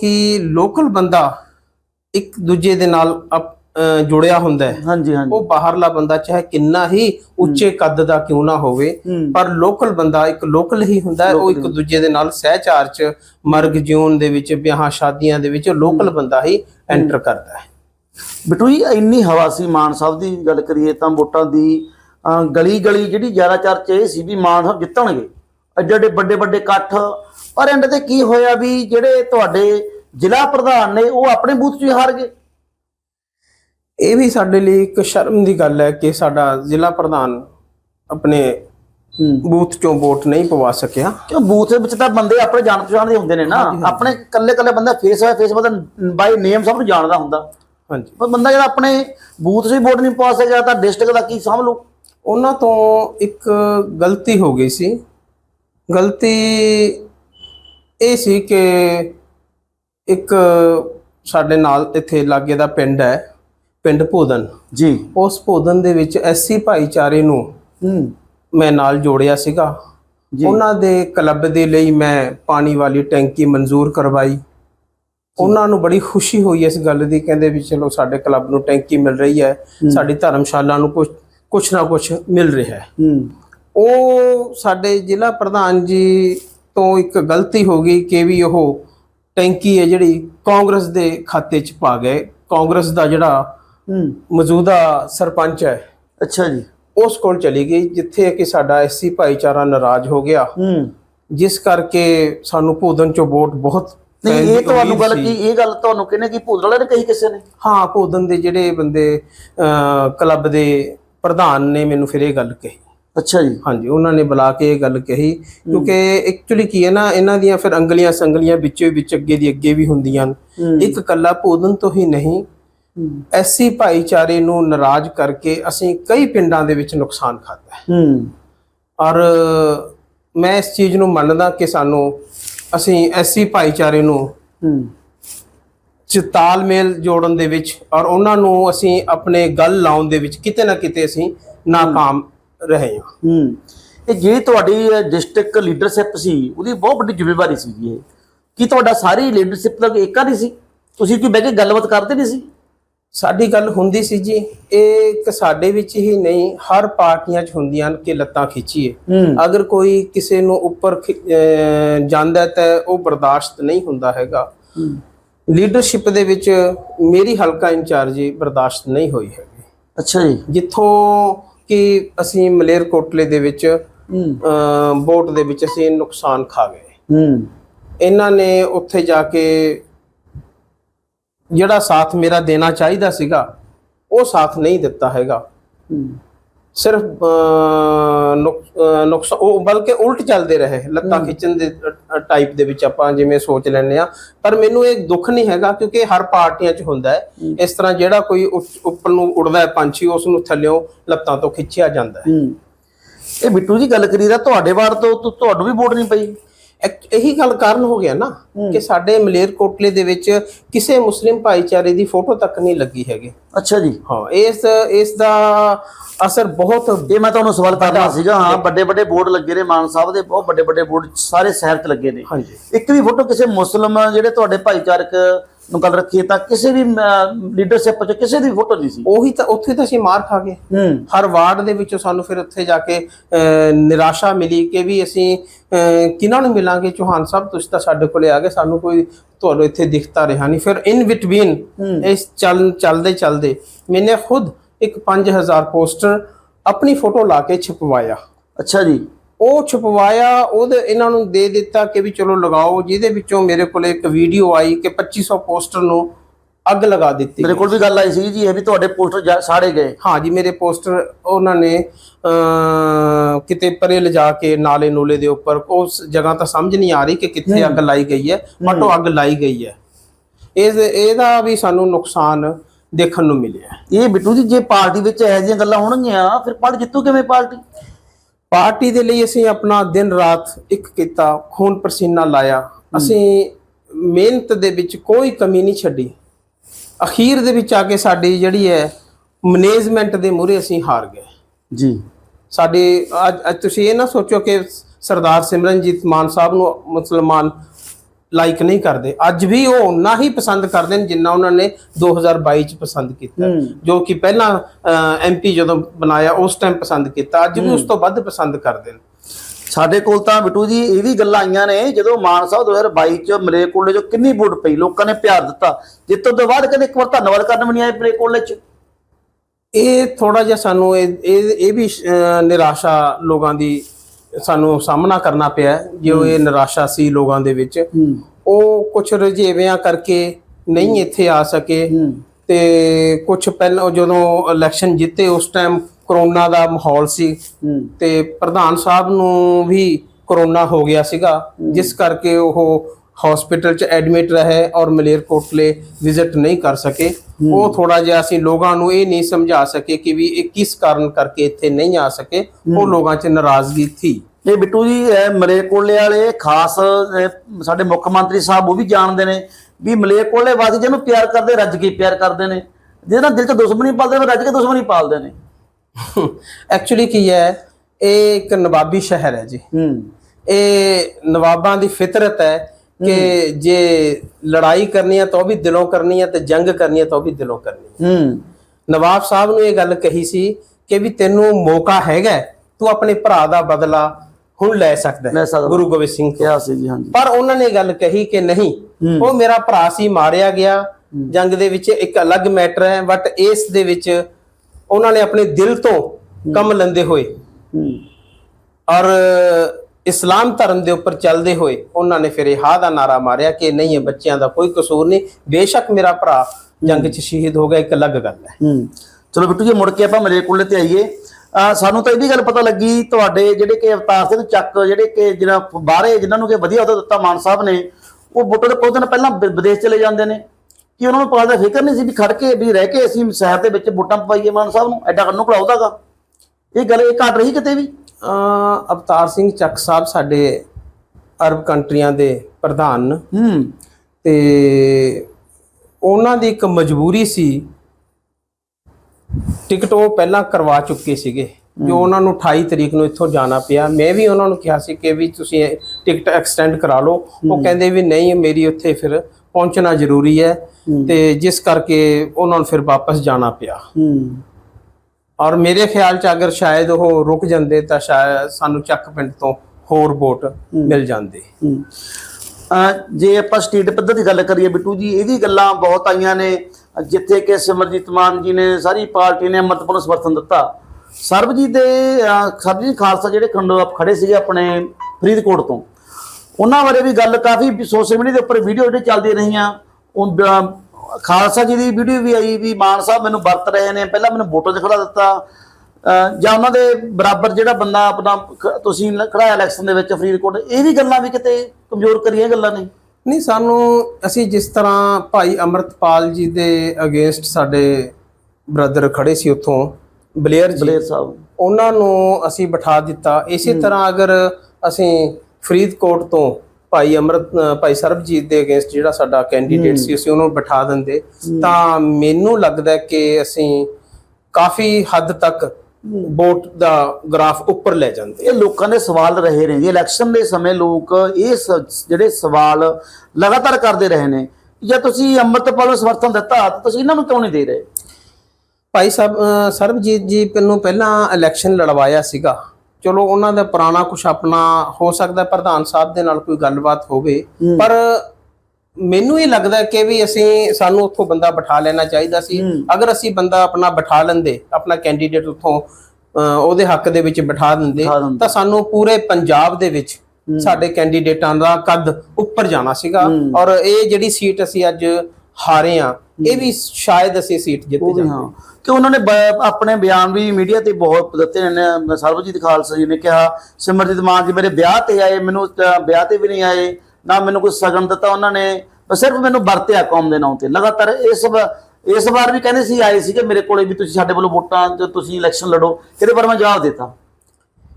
[SPEAKER 1] ਕਿ ਲੋਕਲ ਬੰਦਾ ਇੱਕ ਦੂਜੇ ਦੇ ਨਾਲ ਜੁੜਿਆ ਹੁੰਦਾ ਹੈ।
[SPEAKER 2] ਹਾਂਜੀ ਹਾਂਜੀ।
[SPEAKER 1] ਉਹ ਬਾਹਰਲਾ ਬੰਦਾ ਚਾਹੇ ਕਿੰਨਾ ਹੀ ਉੱਚੇ ਕੱਦ ਦਾ ਕਿਉਂ ਨਾ ਹੋਵੇ ਪਰ ਲੋਕਲ ਬੰਦਾ ਇੱਕ ਲੋਕਲ ਹੀ ਹੁੰਦਾ ਹੈ। ਉਹ ਇੱਕ ਦੂਜੇ ਦੇ ਨਾਲ ਸਹਿਚਾਰ ਚ ਮਰਗ ਜਿਉਣ ਦੇ ਵਿੱਚ ਵਿਆਹਾਂ ਸ਼ਾਦੀਆਂ ਦੇ ਵਿੱਚ ਲੋਕਲ ਬੰਦਾ ਹੀ ਐਂਟਰ ਕਰਦਾ ਹੈ।
[SPEAKER 2] ਬਿੱਟੂ ਜੀ ਇੰਨੀ ਹਵਾ ਸੀ ਮਾਨ ਸਾਹਿਬ ਦੀ ਗੱਲ ਕਰੀਏ ਤਾਂ ਵੋਟਾਂ ਦੀ ਗਲੀ ਗਲੀ ਜਿਹੜੀ ਜ਼ਿਆਦਾ ਚਰਚਾ ਇਹ ਸੀ ਵੀ ਮਾਨ ਸਾਹਿਬ ਜਿੱਤਣਗੇ। ਐਡੇ ਵੱਡੇ ਵੱਡੇ ਇਕੱਠ ਪਰ ਐਂਡ ਤੇ ਕੀ ਹੋਇਆ ਵੀ ਜਿਹੜੇ ਤੁਹਾਡੇ ਜ਼ਿਲ੍ਹਾ ਪ੍ਰਧਾਨ ਨੇ ਉਹ ਆਪਣੇ ਬੂਥ 'ਚ ਹਾਰ ਗਏ?
[SPEAKER 1] ਇਹ ਵੀ ਸਾਡੇ ਲਈ ਇੱਕ ਸ਼ਰਮ ਦੀ ਗੱਲ ਹੈ ਕਿ ਸਾਡਾ ਜ਼ਿਲ੍ਹਾ ਪ੍ਰਧਾਨ ਆਪਣੇ ਬੂਥ ਚੋਂ ਵੋਟ ਨਹੀਂ ਪਵਾ ਸਕਿਆ।
[SPEAKER 2] ਕਿਉਂ? ਬੂਥ ਦੇ ਵਿੱਚ ਤਾਂ ਬੰਦੇ ਆਪਣੇ ਜਾਣ ਪਛਾਣ ਦੇ ਹੁੰਦੇ ਨੇ ਨਾ। ਆਪਣੇ ਕੱਲੇ ਕੱਲੇ ਬੰਦਾ ਫੇਸ ਬਾਈ ਫੇਸ ਬੰਦਾ ਬਾਈ ਨੇਮ ਸਭ ਨੂੰ ਜਾਣਦਾ ਹੁੰਦਾ।
[SPEAKER 1] ਹਾਂਜੀ।
[SPEAKER 2] ਪਰ ਬੰਦਾ ਜਿਹੜਾ ਆਪਣੇ ਬੂਥ 'ਚ ਵੋਟ ਨਹੀਂ ਪਵਾ ਸਕਿਆ ਤਾਂ ਡਿਸਟ੍ਰਿਕਟ ਦਾ ਕੀ ਸਾਂਭ ਲੂ
[SPEAKER 1] ਉਹਨਾਂ ਤੋਂ ਇੱਕ ਗਲਤੀ ਹੋ ਗਈ ਸੀ। ਗਲਤੀ ਇਹ ਸੀ ਕਿ ਇੱਕ ਸਾਡੇ ਨਾਲ ਇੱਥੇ ਲਾਗੇ ਦਾ ਪਿੰਡ ਹੈ ਪਿੰਡ ਭੋਦਨ।
[SPEAKER 2] ਜੀ।
[SPEAKER 1] ਉਸ ਭੋਦਨ ਦੇ ਵਿੱਚ ਐਸਸੀ ਭਾਈਚਾਰੇ ਨੂੰ
[SPEAKER 2] ਹੂੰ।
[SPEAKER 1] ਮੈਂ ਨਾਲ ਜੋੜਿਆ ਸੀਗਾ। ਉਹਨਾਂ ਦੇ ਕਲੱਬ ਦੇ ਲਈ ਮੈਂ ਪਾਣੀ ਵਾਲੀ ਟੈਂਕੀ ਮਨਜ਼ੂਰ ਕਰਵਾਈ। ਉਹਨਾਂ ਨੂੰ ਬੜੀ ਖੁਸ਼ੀ ਹੋਈ ਇਸ ਗੱਲ ਦੀ ਕਹਿੰਦੇ ਵੀ ਚਲੋ ਸਾਡੇ ਕਲੱਬ ਨੂੰ ਟੈਂਕੀ ਮਿਲ ਰਹੀ ਹੈ ਸਾਡੀ ਧਰਮਸ਼ਾਲਾ ਨੂੰ ਕੁਝ ਕੁਛ ਨਾ ਕੁਛ ਮਿਲ ਰਿਹਾ ਹੈ। ਉਹ ਸਾਡੇ ਜ਼ਿਲ੍ਹਾ ਪ੍ਰਧਾਨ ਜੀ ਤੋਂ ਇੱਕ ਗਲਤੀ ਹੋ ਗਈ ਕਿ ਵੀ ਉਹ ਟੈਂਕੀ ਹੈ ਜਿਹੜੀ ਕਾਂਗਰਸ ਦੇ ਖਾਤੇ 'ਚ ਪਾ ਗਏ। ਕਾਂਗਰਸ ਦਾ ਜਿਹੜਾ ਮੌਜੂਦਾ ਸਰਪੰਚ ਹੈ
[SPEAKER 2] ਅੱਛਾ ਜੀ।
[SPEAKER 1] ਉਸ ਕੋਲ ਚਲੀ ਗਈ ਜਿੱਥੇ ਕਿ ਸਾਡਾ ਐਸਸੀ ਭਾਈਚਾਰਾ ਨਾਰਾਜ਼ ਹੋ ਗਿਆ।
[SPEAKER 2] ਹੂੰ।
[SPEAKER 1] ਜਿਸ ਕਰਕੇ ਸਾਨੂੰ ਭੋਦਨ ਚੋਂ ਵੋਟ ਬਹੁਤ
[SPEAKER 2] ਨਹੀਂ ਇਹ ਤੁਹਾਨੂੰ ਗੱਲ। ਕੀ ਇਹ ਗੱਲ ਤੁਹਾਨੂੰ ਕਿਹਨੇ ਕੀ ਭੂਲ ਵਾਲੇ ਨੇ ਕਹੀ ਕਿਸੇ ਨੇ?
[SPEAKER 1] ਹਾਂ ਭੋਦਨ ਦੇ ਜਿਹੜੇ ਬੰਦੇ ਕਲੱਬ ਦੇ ਪ੍ਰਧਾਨ ਨੇ ਮੈਨੂੰ ਫਿਰ ਇਹ ਗੱਲ ਕਹੀ।
[SPEAKER 2] ਅੱਛਾ ਜੀ।
[SPEAKER 1] ਹਾਂਜੀ ਉਹਨਾਂ ਨੇ ਬੁਲਾ ਕੇ ਇਹ ਗੱਲ ਕਹੀ ਕਿਉਂਕਿ ਐਕਚੁਅਲੀ ਕੀ ਹੈ ਨਾ ਇਹਨਾਂ ਦੀਆਂ ਫਿਰ ਅੰਗਲੀਆਂ ਸੰਗਲੀਆਂ ਵਿੱਚੋਂ ਵਿੱਚ ਅੱਗੇ ਦੀ ਅੱਗੇ ਵੀ ਹੁੰਦੀਆਂ। ਇੱਕ ਕੱਲਾ ਭੋਦਨ ਤੋਂ ਹੀ ਨਹੀਂ ਐਸੀ ਭਾਈਚਾਰੇ ਨੂੰ ਨਾਰਾਜ਼ ਕਰਕੇ ਅਸੀਂ ਕਈ ਪਿੰਡਾਂ ਦੇ ਵਿੱਚ ਨੁਕਸਾਨ ਖਾਦਾ ਹੈ।
[SPEAKER 2] ਹੂੰ।
[SPEAKER 1] ਔਰ ਮੈਂ ਇਸ ਚੀਜ਼ ਨੂੰ ਮੰਨਦਾ ਕਿ ਸਾਨੂੰ ਅਸੀਂ ਐਸੀ ਭਾਈਚਾਰੇ ਨੂੰ
[SPEAKER 2] ਹੂੰ।
[SPEAKER 1] ਤਾਲਮੇਲ ਜੋੜਨ ਦੇ ਵਿੱਚ ਔਰ ਉਹਨਾਂ ਨੂੰ ਅਸੀਂ ਆਪਣੇ ਗੱਲ ਲਾਉਣ ਦੇ ਵਿੱਚ ਕਿਤੇ ਨਾ ਕਿਤੇ ਅਸੀਂ ਨਾਕਾਮ ਰਹੇ ਹਾਂ।
[SPEAKER 2] ਹੂੰ। ਇਹ ਜਿਹੜੀ ਤੁਹਾਡੀ ਡਿਸਟ੍ਰਿਕਟ ਲੀਡਰਸ਼ਿਪ ਸੀ ਉਹਦੀ ਬਹੁਤ ਵੱਡੀ ਜ਼ਿੰਮੇਵਾਰੀ ਸੀ ਇਹ। ਕੀ ਤੁਹਾਡਾ ਸਾਰੀ ਲੀਡਰਸ਼ਿਪ ਦਾ ਏਕਾ ਨਹੀਂ ਸੀ? ਤੁਸੀਂ ਕੀ ਬਹਿ ਕੇ ਗੱਲਬਾਤ ਕਰਦੇ ਨਹੀਂ ਸੀ?
[SPEAKER 1] ਸਾਡੀ ਗੱਲ ਹੁੰਦੀ ਸੀ ਜੀ ਇਹ ਇੱਕ ਸਾਡੇ ਵਿੱਚ ਹੀ ਨਹੀਂ ਹਰ ਪਾਰਟੀਆਂ 'ਚ ਹੁੰਦੀਆਂ ਹਨ ਕਿ ਲੱਤਾਂ ਖਿੱਚੀਏ।
[SPEAKER 2] ਹੂੰ।
[SPEAKER 1] ਅਗਰ ਕੋਈ ਕਿਸੇ ਨੂੰ ਉੱਪਰ ਜਾਂਦਾ ਹੈ ਤਾਂ ਉਹ ਬਰਦਾਸ਼ਤ ਨਹੀਂ ਹੁੰਦਾ ਹੈਗਾ। ਲੀਡਰਸ਼ਿਪ ਦੇ ਵਿੱਚ ਮੇਰੀ ਹਲਕਾ ਇੰਚਾਰਜੀ ਬਰਦਾਸ਼ਤ ਨਹੀਂ ਹੋਈ ਹੈਗੀ।
[SPEAKER 2] ਅੱਛਾ ਜੀ।
[SPEAKER 1] ਜਿੱਥੋਂ ਕਿ ਅਸੀਂ ਮਲੇਰਕੋਟਲੇ ਦੇ ਵਿੱਚ
[SPEAKER 2] ਹੂੰ।
[SPEAKER 1] ਵੋਟ ਦੇ ਵਿੱਚ ਅਸੀਂ ਨੁਕਸਾਨ ਖਾ ਗਏ।
[SPEAKER 2] ਹੂੰ।
[SPEAKER 1] ਇਹਨਾਂ ਨੇ ਉੱਥੇ ਜਾ ਕੇ ਜਿਹੜਾ ਸਾਥ ਮੇਰਾ ਦੇਣਾ ਚਾਹੀਦਾ ਸੀਗਾ ਉਹ ਸਾਥ ਨਹੀਂ ਦਿੱਤਾ ਹੈਗਾ। ਸਿਰਫ ਨੁਕਸ ਉਹ ਬਲਕਿ ਉਲਟ ਚੱਲਦੇ ਰਹੇ ਲੱਤਾਂ ਖਿੱਚਣ ਦੇ ਟਾਈਪ ਦੇ ਵਿੱਚ ਆਪਾਂ ਜਿਵੇਂ ਸੋਚ ਲੈਂਦੇ ਆ ਪਰ ਮੈਨੂੰ ਇਹ ਦੁੱਖ ਨਹੀਂ ਹੈਗਾ ਕਿਉਂਕਿ ਹਰ ਪਾਰਟੀਆਂ 'ਚ ਹੁੰਦਾ ਹੈ। ਇਸ ਤਰ੍ਹਾਂ ਜਿਹੜਾ ਕੋਈ ਉੱਪਰ ਨੂੰ ਉੜਦਾ ਹੈ ਪੰਛੀ ਉਸ ਨੂੰ ਥੱਲਿਓਂ ਲੱਤਾਂ ਤੋਂ ਖਿੱਚਿਆ ਜਾਂਦਾ ਹੈ।
[SPEAKER 2] ਇਹ ਬਿੱਟੂ ਜੀ ਗੱਲ ਕਰੀ ਦਾ ਤੁਹਾਡੇ ਵਾਰ ਤੋਂ ਤੁਹਾਨੂੰ ਵੀ ਵੋਟ ਨਹੀਂ ਪਈ।
[SPEAKER 1] ਇਹੀ ਗੱਲ ਕਾਰਨ ਹੋ ਗਿਆ ਨਾ ਕਿ ਸਾਡੇ ਮਲੇਰਕੋਟਲੇ ਦੇ ਵਿੱਚ ਕਿਸੇ ਮੁਸਲਿਮ ਭਾਈਚਾਰੇ ਦੀ ਫੋਟੋ ਤੱਕ ਨਹੀਂ ਲੱਗੀ ਹੈਗੀ।
[SPEAKER 2] ਅੱਛਾ ਜੀ।
[SPEAKER 1] ਹਾਂ ਇਸ ਇਸ ਦਾ ਅਸਰ ਬਹੁਤ
[SPEAKER 2] ਇਹ ਮੈਂ ਤੁਹਾਨੂੰ ਸਵਾਲ ਕਰਨਾ ਸੀਗਾ ਹਾਂ ਵੱਡੇ ਵੱਡੇ ਬੋਰਡ ਲੱਗੇ ਨੇ ਮਾਨ ਸਾਹਿਬ ਦੇ ਬਹੁਤ ਵੱਡੇ ਵੱਡੇ ਬੋਰਡ ਸਾਰੇ ਸ਼ਹਿਰ 'ਚ ਲੱਗੇ ਨੇ। ਇੱਕ ਵੀ ਫੋਟੋ ਕਿਸੇ ਮੁਸਲਮ ਜਿਹੜੇ ਤੁਹਾਡੇ ਭਾਈਚਾਰਕ ਨੂੰ ਗੱਲ ਰੱਖੀਏ ਤਾਂ ਕਿਸੇ ਵੀ ਲੀਡਰਸ਼ਿਪ 'ਚ ਕਿਸੇ ਦੀ ਫੋਟੋ ਨਹੀਂ ਸੀ।
[SPEAKER 1] ਉਹੀ ਤਾਂ ਉੱਥੇ ਤਾਂ ਅਸੀਂ ਮਾਰ ਖਾ ਗਏ। ਹਰ ਵਾਰਡ ਦੇ ਵਿੱਚੋਂ ਸਾਨੂੰ ਫਿਰ ਉੱਥੇ ਜਾ ਕੇ ਨਿਰਾਸ਼ਾ ਮਿਲੀ ਕਿ ਵੀ ਅਸੀਂ ਕਿਹਨਾਂ ਨੂੰ ਮਿਲਾਂਗੇ? ਚੌਹਾਨ ਸਾਹਿਬ ਤੁਸੀਂ ਤਾਂ ਸਾਡੇ ਕੋਲੇ ਆ ਗਏ ਸਾਨੂੰ ਕੋਈ ਤੁਹਾਨੂੰ ਇੱਥੇ ਦਿਖਤਾ ਰਿਹਾ ਨਹੀਂ। ਫਿਰ ਇਨ ਬਿਟਵੀਨ ਇਸ ਚੱਲ ਚੱਲਦੇ ਚੱਲਦੇ ਮੈਨੇ ਖੁਦ ਇੱਕ 5000 ਪੋਸਟਰ ਆਪਣੀ ਫੋਟੋ ਲਾ ਕੇ ਛਪਵਾਇਆ।
[SPEAKER 2] ਅੱਛਾ ਜੀ।
[SPEAKER 1] ਉਹ ਛਪਵਾਇਆ ਉਹਦੇ ਇਹਨਾਂ ਨੂੰ ਦੇ ਦਿੱਤਾ ਕਿ ਵੀ ਚਲੋ ਲਗਾਓ ਜਿਹਦੇ ਵਿੱਚੋਂ ਮੇਰੇ ਕੋਲੇ ਇੱਕ ਵੀਡੀਓ ਆਈ ਕਿ 2500 ਪੋਸਟਰ ਨੂੰ ਅੱਗ ਲਗਾ ਦਿੱਤੀ
[SPEAKER 2] ਮੇਰੇ ਕੋਲ ਵੀ ਗੱਲ ਆਈ ਸੀ ਜੀ ਇਹ ਵੀ ਤੁਹਾਡੇ ਪੋਸਟਰ ਸਾੜੇ ਗਏ।
[SPEAKER 1] ਹਾਂ ਜੀ ਮੇਰੇ ਪੋਸਟਰ ਉਹਨਾਂ ਨੇ ਕਿਤੇ ਪਰੇ ਲਿਜਾ ਕੇ ਨਾਲੇ ਨੂਲੇ ਦੇ ਉੱਪਰ ਉਸ ਜਗ੍ਹਾ ਤਾਂ ਸਮਝ ਨਹੀਂ ਆ ਰਹੀ ਕਿ ਕਿੱਥੇ ਅੱਗ ਲਾਈ ਗਈ ਹੈ ਬਟ ਉਹ ਅੱਗ ਲਾਈ ਗਈ ਹੈ। ਇਸ ਇਹਦਾ ਵੀ ਸਾਨੂੰ ਨੁਕਸਾਨ ਦੇਖਣ ਨੂੰ ਮਿਲਿਆ।
[SPEAKER 2] ਇਹ ਬਿੱਟੂ ਜੀ ਜੇ ਪਾਰਟੀ ਵਿੱਚ ਇਹੋ ਜਿਹੀਆਂ ਗੱਲਾਂ ਹੋਣਗੀਆਂ ਫਿਰ ਪਾਰਟੀ ਜਿੱਤੂ ਕਿਵੇਂ ਪਾਰਟੀ?
[SPEAKER 1] ਪਾਰਟੀ ਦੇ ਲਈ ਅਸੀਂ ਆਪਣਾ ਦਿਨ ਰਾਤ ਇੱਕ ਕੀਤਾ ਖੂਨ ਪਸੀਨਾ ਲਾਇਆ। ਅਸੀਂ ਮਿਹਨਤ ਦੇ ਵਿੱਚ ਕੋਈ ਕਮੀ ਨਹੀਂ ਛੱਡੀ। ਅਖੀਰ ਦੇ ਵਿੱਚ ਆ ਕੇ ਸਾਡੀ ਜਿਹੜੀ ਹੈ ਮੈਨੇਜਮੈਂਟ ਦੇ ਮੂਹਰੇ ਅਸੀਂ ਹਾਰ ਗਏ।
[SPEAKER 2] ਜੀ।
[SPEAKER 1] ਸਾਡੇ ਅੱਜ ਅੱਜ ਤੁਸੀਂ ਇਹ ਨਾ ਸੋਚੋ ਕਿ ਸਰਦਾਰ ਸਿਮਰਨਜੀਤ ਮਾਨ ਸਾਹਿਬ ਨੂੰ ਮੁਸਲਮਾਨ ਲਾਈਕ ਨਹੀਂ ਕਰਦੇ। ਅੱਜ ਵੀ ਉਹ ਉਨਾ ਹੀ ਪਸੰਦ ਕਰਦੇ ਨੇ ਜਿੰਨਾ ਉਹਨਾਂ ਨੇ 2022 ਚ ਪਸੰਦ ਕੀਤਾ। ਜੋ ਕਿ ਪਹਿਲਾਂ ਐਮਪੀ ਜਦੋਂ ਬਣਾਇਆ ਉਸ ਟਾਈਮ ਪਸੰਦ ਕੀਤਾ। ਅੱਜ ਵੀ ਉਸ ਤੋਂ ਵੱਧ ਪਸੰਦ ਕਰਦੇ ਨੇ।
[SPEAKER 2] ਸਾਡੇ ਕੋਲ ਤਾਂ ਬਿੱਟੂ ਜੀ ਇਹ ਵੀ ਗੱਲਾਂ ਆਈਆਂ ਨੇ ਜਦੋਂ ਮਾਨ ਸਾਹਿਬ 2022 ਚ ਮਲੇਰਕੋਟਲੇ ਚ ਕਿੰਨੀ ਵੋਟ ਪਈ ਲੋਕਾਂ ਨੇ ਪਿਆਰ ਦਿੱਤਾ। ਜਿੱਤੋਂ ਤੋਂ ਬਾਅਦ ਕਹਿੰਦੇ ਇੱਕ ਵਾਰ ਧੰਨਵਾਦ ਕਰਨ ਵੀ ਨਹੀਂ ਆਏ ਮਲੇਰਕੋਟਲੇ ਚ।
[SPEAKER 1] ਇਹ ਥੋੜਾ ਜਿਹਾ ਸਾਨੂੰ ਇਹ ਇਹ ਵੀ ਨਿਰਾਸ਼ਾ ਲੋਕਾਂ ਦੀ ਸਾਨੂੰ ਸਾਹਮਣਾ ਕਰਨਾ ਪਿਆ। ਜੋ ਇਹ ਨਿਰਾਸ਼ਾ ਸੀ ਲੋਕਾਂ ਦੇ ਵਿੱਚ ਉਹ ਕੁਝ ਰੁਝੇਵਿਆਂ ਕਰਕੇ ਨਹੀਂ ਇੱਥੇ ਆ ਸਕੇ। ਤੇ ਕੁਝ ਪਹਿਲਾਂ ਜਦੋਂ ਇਲੈਕਸ਼ਨ ਜਿੱਤੇ ਉਸ ਟਾਈਮ ਕਰੋਨਾ ਦਾ ਮਾਹੌਲ ਸੀ। ਤੇ ਪ੍ਰਧਾਨ ਸਾਹਿਬ ਨੂੰ ਵੀ ਕਰੋਨਾ ਹੋ ਗਿਆ ਸੀਗਾ। ਜਿਸ ਕਰਕੇ ਉਹ ਹਸਪੀਟਲ 'ਚ ਐਡਮਿਟ ਰਹੇ ਔਰ ਮਲੇਰਕੋਟਲੇ ਵਿਜ਼ਿਟ ਨਹੀਂ ਕਰ ਸਕੇ। ਉਹ ਥੋੜਾ ਜਿਹਾ ਅਸੀਂ ਲੋਕਾਂ ਨੂੰ ਇਹ ਨਹੀਂ ਸਮਝਾ ਸਕੇ ਕਿ ਵੀ ਇਹ ਕਿਸ ਕਾਰਨ ਕਰਕੇ ਇੱਥੇ ਨਹੀਂ ਆ ਸਕੇ। ਉਹ ਲੋਕਾਂ 'ਚ ਨਾਰਾਜ਼ਗੀ ਥੀ।
[SPEAKER 2] ਇਹ ਬਿੱਟੂ ਜੀ ਮਲੇਰਕੋਟਲੇ ਵਾਲੇ ਖਾਸ ਸਾਡੇ ਮੁੱਖ ਮੰਤਰੀ ਸਾਹਿਬ ਉਹ ਵੀ ਜਾਣਦੇ ਨੇ ਵੀ ਮਲੇਰਕੋਟਲੇ ਵਾਸੀ ਜਿਹਨੂੰ ਪਿਆਰ ਕਰਦੇ ਰੱਜ ਕੇ ਪਿਆਰ ਕਰਦੇ ਨੇ। ਜਿਹਨਾਂ ਦਿਲ 'ਚ ਦੁਸ਼ਮਣੀ ਪਾਲਦੇ ਨੇ ਰੱਜ ਕੇ ਦੁਸ਼ਮਣੀ ਪਾਲਦੇ ਨੇ।
[SPEAKER 1] ਐਕਚੁਅਲੀ ਕੀ ਹੈ ਇਹ ਇੱਕ ਨਵਾਬੀ ਸ਼ਹਿਰ ਹੈ ਜੀ।
[SPEAKER 2] ਹੂੰ।
[SPEAKER 1] ਇਹ ਨਵਾਬਾਂ ਦੀ ਫਿਤਰਤ ਹੈ ਕਿ ਜੇ ਲੜਾਈ ਕਰਨੀ ਹੈ ਤਾਂ ਉਹ ਵੀ ਦਿਲੋਂ ਕਰਨੀ ਹੈ ਤੇ ਜੰਗ ਕਰਨੀ ਹੈ ਤਾਂ ਉਹ ਵੀ ਦਿਲੋਂ ਕਰਨੀ ਹੈ
[SPEAKER 2] ਹੂੰ।
[SPEAKER 1] ਨਵਾਬ ਸਾਹਿਬ ਨੂੰ ਇਹ ਗੱਲ ਕਹੀ ਸੀ ਕਿ ਵੀ ਤੈਨੂੰ ਮੌਕਾ ਹੈਗਾ ਤੂੰ ਆਪਣੇ ਭਰਾ ਦਾ ਬਦਲਾ ਹੁਣ ਲੈ ਸਕਦਾ। ਗੁਰੂ ਗੋਬਿੰਦ ਸਿੰਘ
[SPEAKER 2] ਕਿਹਾ ਸੀ ਜੀ ਹਾਂਜੀ।
[SPEAKER 1] ਪਰ ਉਹਨਾਂ ਨੇ ਗੱਲ ਕਹੀ ਕਿ ਨਹੀਂ ਉਹ ਮੇਰਾ ਭਰਾ ਸੀ ਮਾਰਿਆ ਗਿਆ। ਜੰਗ ਦੇ ਵਿੱਚ ਇੱਕ ਅਲੱਗ ਮੈਟਰ ਹੈ ਬਟ ਇਸ ਦੇ ਵਿੱਚ ਉਹਨਾਂ ਨੇ ਆਪਣੇ ਦਿਲ ਤੋਂ ਕੰਮ ਲੈਂਦੇ ਹੋਏ। ਔਰ ਇਸਲਾਮ ਧਰਮ ਦੇ ਉੱਪਰ ਚੱਲਦੇ ਹੋਏ ਉਹਨਾਂ ਨੇ ਫਿਰ ਇਹ ਹਾ ਦਾ ਨਾਰਾ ਮਾਰਿਆ ਕਿ ਨਹੀਂ, ਇਹ ਬੱਚਿਆਂ ਦਾ ਕੋਈ ਕਸੂਰ ਨਹੀਂ। ਬੇਸ਼ੱਕ ਮੇਰਾ ਭਰਾ ਜੰਗ 'ਚ ਸ਼ਹੀਦ ਹੋ ਗਿਆ, ਇੱਕ ਅਲੱਗ ਗੱਲ ਹੈ।
[SPEAKER 2] ਚਲੋ ਬਿੱਟੂ ਜੀ, ਮੁੜ ਕੇ ਆਪਾਂ ਮਲੇਰਕੋਟਲੇ ਤੇ ਆਈਏ। ਸਾਨੂੰ ਤਾਂ ਇਹ ਵੀ ਗੱਲ ਪਤਾ ਲੱਗੀ, ਤੁਹਾਡੇ ਜਿਹੜੇ ਕਿ ਅਵਤਾਰ ਸਿੰਘ ਚੱਕ, ਜਿਹੜੇ ਕਿ ਜਿਹੜਾ ਬਾਹਰੇ ਜਿਨ੍ਹਾਂ ਨੂੰ ਕਿ ਵਧੀਆ ਉਹਦਾ ਦਿੱਤਾ ਮਾਨ ਸਾਹਿਬ ਨੇ, ਉਹ ਵੋਟਾਂ ਦੇ ਕੁਝ ਦਿਨ ਪਹਿਲਾਂ ਵਿਦੇਸ਼ ਚਲੇ ਜਾਂਦੇ ਨੇ। ਕਿ ਉਹਨਾਂ ਨੂੰ ਪਤਾ ਦਾ ਫਿਕਰ ਨਹੀਂ ਸੀ ਵੀ ਖੜ ਕੇ ਵੀ ਰਹਿ ਕੇ ਅਸੀਂ ਸ਼ਹਿਰ ਦੇ ਵਿੱਚ ਵੋਟਾਂ ਪਾਈਏ ਮਾਨ ਸਾਹਿਬ ਨੂੰ? ਐਡਾ ਕੰਨੂ ਘੜਾਉਦਾਗਾ ਇਹ ਗੱਲ ਇਹ ਘਟ ਰਹੀ ਕਿਤੇ ਵੀ?
[SPEAKER 1] ਅਵਤਾਰ ਸਿੰਘ ਚੱਕ ਸਾਹਿਬ ਸਾਡੇ ਅਰਬ ਕੰਟਰੀਆਂ ਦੇ ਪ੍ਰਧਾਨ।
[SPEAKER 2] ਹੂੰ।
[SPEAKER 1] ਤੇ ਉਹਨਾਂ ਦੀ ਇੱਕ ਮਜਬੂਰੀ ਸੀ ਟਿਕਟ ਉਹ ਪਹਿਲਾਂ ਕਰਵਾ ਚੁੱਕੇ ਸੀਗੇ ਜੋ ਉਹਨਾਂ ਨੂੰ 28 ਤਰੀਕ ਨੂੰ ਇੱਥੋਂ ਜਾਣਾ ਪਿਆ। ਮੈਂ ਵੀ ਉਹਨਾਂ ਨੂੰ ਕਿਹਾ ਸੀ ਕਿ ਵੀ ਤੁਸੀਂ ਟਿਕਟ ਐਕਸਟੈਂਡ ਕਰਾ ਲਓ। ਉਹ ਕਹਿੰਦੇ ਵੀ ਨਹੀਂ ਮੇਰੀ ਉੱਥੇ ਫਿਰ ਪਹੁੰਚਣਾ ਜ਼ਰੂਰੀ ਹੈ। ਤੇ ਜਿਸ ਕਰਕੇ ਉਹਨਾਂ ਨੂੰ ਫਿਰ ਵਾਪਸ ਜਾਣਾ ਪਿਆ।
[SPEAKER 2] ਹੂੰ।
[SPEAKER 1] ਔਰ ਮੇਰੇ ਖਿਆਲ ਚ ਅਗਰ ਸ਼ਾਇਦ ਉਹ ਰੁਕ ਜਾਂਦੇ ਤਾਂ ਸ਼ਾਇਦ ਸਾਨੂੰ ਚੱਕ ਪਿੰਡ ਤੋਂ ਹੋਰ ਵੋਟ ਮਿਲ ਜਾਂਦੀ।
[SPEAKER 2] ਜੇ ਆਪਾਂ ਸਟੇਟ ਪੱਧਰ ਦੀ ਗੱਲ ਕਰੀਏ ਬਿੱਟੂ ਜੀ ਇਹ ਵੀ ਗੱਲਾਂ ਬਹੁਤ ਆਈਆਂ ਨੇ। ਜਿੱਥੇ ਕਿ ਸਿਮਰਜੀਤ ਮਾਨ ਜੀ ਨੇ ਸਾਰੀ ਪਾਰਟੀ ਨੇ ਮਹੱਤਵਪੂਰਨ ਸਮਰਥਨ ਦਿੱਤਾ। ਸਰਬਜੀਤ ਦੇ ਸਰਬਜੀਤ ਖਾਲਸਾ ਜਿਹੜੇ ਖੰਡੋ ਆਪ ਖੜੇ ਸੀਗੇ ਆਪਣੇ ਫਰੀਦਕੋਟ ਤੋਂ ਉਹਨਾਂ ਬਾਰੇ ਵੀ ਗੱਲ ਕਾਫੀ ਸੋਸ਼ਲ ਮੀਡੀਆ ਦੇ ਉੱਪਰ ਵੀਡੀਓ ਜਿਹੜੇ ਚੱਲਦੀਆਂ ਰਹੀਆਂ। ਉਹ ਖਾਲਸਾ ਜੀ ਦੀ ਵੀਡੀਓ ਵੀ ਆਈ ਵੀ ਮਾਨ ਸਾਹਿਬ ਮੈਨੂੰ ਵਰਤ ਰਹੇ ਨੇ ਪਹਿਲਾਂ ਮੈਨੂੰ ਵੋਟਾਂ 'ਚ ਖੜਾ ਦਿੱਤਾ। ਜਾਂ ਉਹਨਾਂ ਦੇ ਬਰਾਬਰ ਜਿਹੜਾ ਬੰਦਾ ਆਪਣਾ ਤੁਸੀਂ ਖੜਾਇਆ ਇਲੈਕਸ਼ਨ ਦੇ ਵਿੱਚ ਫਰੀਦਕੋਟ ਇਹ ਵੀ ਗੱਲਾਂ ਵੀ ਕਿਤੇ ਕਮਜ਼ੋਰ ਕਰੀਆਂ ਗੱਲਾਂ ਨੇ?
[SPEAKER 1] ਨਹੀਂ ਸਾਨੂੰ ਅਸੀਂ ਜਿਸ ਤਰ੍ਹਾਂ ਭਾਈ ਅਮਰਤਪਾਲ ਜੀ ਦੇ ਅਗੇਂਸਟ ਸਾਡੇ ਬ੍ਰਦਰ ਖੜੇ ਸੀ ਉੱਥੋਂ ਬਲੇਅਰ ਜੀ
[SPEAKER 2] ਬਲੇਰ ਸਾਹਿਬ।
[SPEAKER 1] ਉਹਨਾਂ ਨੂੰ ਅਸੀਂ ਬਿਠਾ ਦਿੱਤਾ। ਇਸੇ ਤਰ੍ਹਾਂ ਅਗਰ ਅਸੀਂ ਫਰੀਦਕੋਟ ਤੋਂ ਭਾਈ ਅਮਰਤ ਭਾਈ ਸਰਬਜੀਤ ਦੇ ਅਗੇਂਸਟ ਜਿਹੜਾ ਸਾਡਾ ਕੈਂਡੀਡੇਟ ਸੀ ਅਸੀਂ ਉਹਨੂੰ ਬਿਠਾ ਦਿੰਦੇ। ਤਾਂ ਮੈਨੂੰ ਲੱਗਦਾ ਕਿ ਅਸੀਂ ਕਾਫੀ ਹੱਦ ਤੱਕ ਵੋਟ ਦਾ ਗ੍ਰਾਫ ਉੱਪਰ ਲੈ ਜਾਂਦੇ
[SPEAKER 2] ਇਹ ਲੋਕਾਂ ਦੇ ਸਵਾਲ ਰਹੇ ਨੇ ਇਲੈਕਸ਼ਨ ਦੇ ਸਮੇਂ ਲੋਕ ਇਹ ਜਿਹੜੇ ਸਵਾਲ ਲਗਾਤਾਰ ਕਰਦੇ ਰਹੇ ਨੇ। ਜੇ ਤੁਸੀਂ ਅੰਮ੍ਰਿਤਪਾਲ ਨੂੰ ਸਮਰਥਨ ਦਿੱਤਾ ਤਾਂ ਤੁਸੀਂ ਇਹਨਾਂ ਨੂੰ ਕਿਉਂ ਨਹੀਂ ਦੇ ਰਹੇ?
[SPEAKER 1] ਭਾਈ ਸਾਹਿਬ ਸਰਬਜੀਤ ਜੀ ਨੂੰ ਪਹਿਲਾਂ ਇਲੈਕਸ਼ਨ ਲੜਵਾਇਆ ਸੀਗਾ। ਚਲੋ ਉਹਨਾਂ ਦਾ ਪੁਰਾਣਾ ਕੁਝ ਆਪਣਾ ਹੋ ਸਕਦਾ ਪ੍ਰਧਾਨ ਸਾਹਿਬ ਦੇ ਨਾਲ ਕੋਈ ਗੱਲਬਾਤ ਹੋਵੇ। ਪਰ ਮੈਨੂੰ ਇਹ ਲੱਗਦਾ ਕਿ ਵੀ ਅਸੀਂ ਸਾਨੂੰ ਉੱਥੋਂ ਬੰਦਾ ਬਿਠਾ ਲੈਣਾ ਚਾਹੀਦਾ ਸੀ। ਅਗਰ ਅਸੀਂ ਬੰਦਾ ਆਪਣਾ ਬਿਠਾ ਲੈਂਦੇ ਆਪਣਾ ਕੈਂਡੀਡੇਟ ਉੱਥੋਂ ਉਹਦੇ ਹੱਕ ਦੇ ਵਿੱਚ ਬਿਠਾ ਦਿੰਦੇ। ਤਾਂ ਸਾਨੂੰ ਪੂਰੇ ਪੰਜਾਬ ਦੇ ਵਿੱਚ ਸਾਡੇ ਕੈਂਡੀਡੇਟਾਂ ਦਾ ਕੱਦ ਉੱਪਰ ਜਾਣਾ ਸੀਗਾ। ਔਰ ਇਹ ਜਿਹੜੀ ਸੀਟ ਅਸੀਂ ਅੱਜ ਹਾਰੇ ਆ ਇਹ ਵੀ ਸ਼ਾਇਦ ਅਸੀਂ ਸੀਟ ਜਿੱਤ ਜਾਂਦੇ
[SPEAKER 2] ਹਾਂ। ਕਿ ਉਹਨਾਂ ਨੇ ਆਪਣੇ ਬਿਆਨ ਵੀ ਮੀਡੀਆ ਤੇ ਬਹੁਤ ਦਿੱਤੇ ਨੇ। ਸਰਬਜੀਤ ਖਾਲਸਾ ਜੀ ਨੇ ਕਿਹਾ ਸਿਮਰਜੀਤ ਮਾਨ ਜੀ ਮੇਰੇ ਵਿਆਹ ਤੇ ਆਏ ਮੈਨੂੰ ਵਿਆਹ ਤੇ ਵੀ ਨਹੀਂ ਆਏ ਨਾ ਮੈਨੂੰ ਕੋਈ ਸਗਨ ਦਿੱਤਾ ਉਹਨਾਂ ਨੇ ਸਿਰਫ ਮੈਨੂੰ ਵਰਤਿਆ ਕੌਮ ਦੇ ਨਾਂ ਤੇ। ਲਗਾਤਾਰ ਇਸ ਇਸ ਵਾਰ ਵੀ ਕਹਿੰਦੇ ਸੀ ਆਏ ਸੀਗੇ ਮੇਰੇ ਕੋਲੇ ਵੀ ਤੁਸੀਂ ਸਾਡੇ ਵੱਲੋਂ ਵੋਟਾਂ ਤੇ ਤੁਸੀਂ ਇਲੈਕਸ਼ਨ ਲੜੋ ਇਹਦੇ ਬਾਰੇ ਮੈਂ ਜਵਾਬ ਦਿੱਤਾ।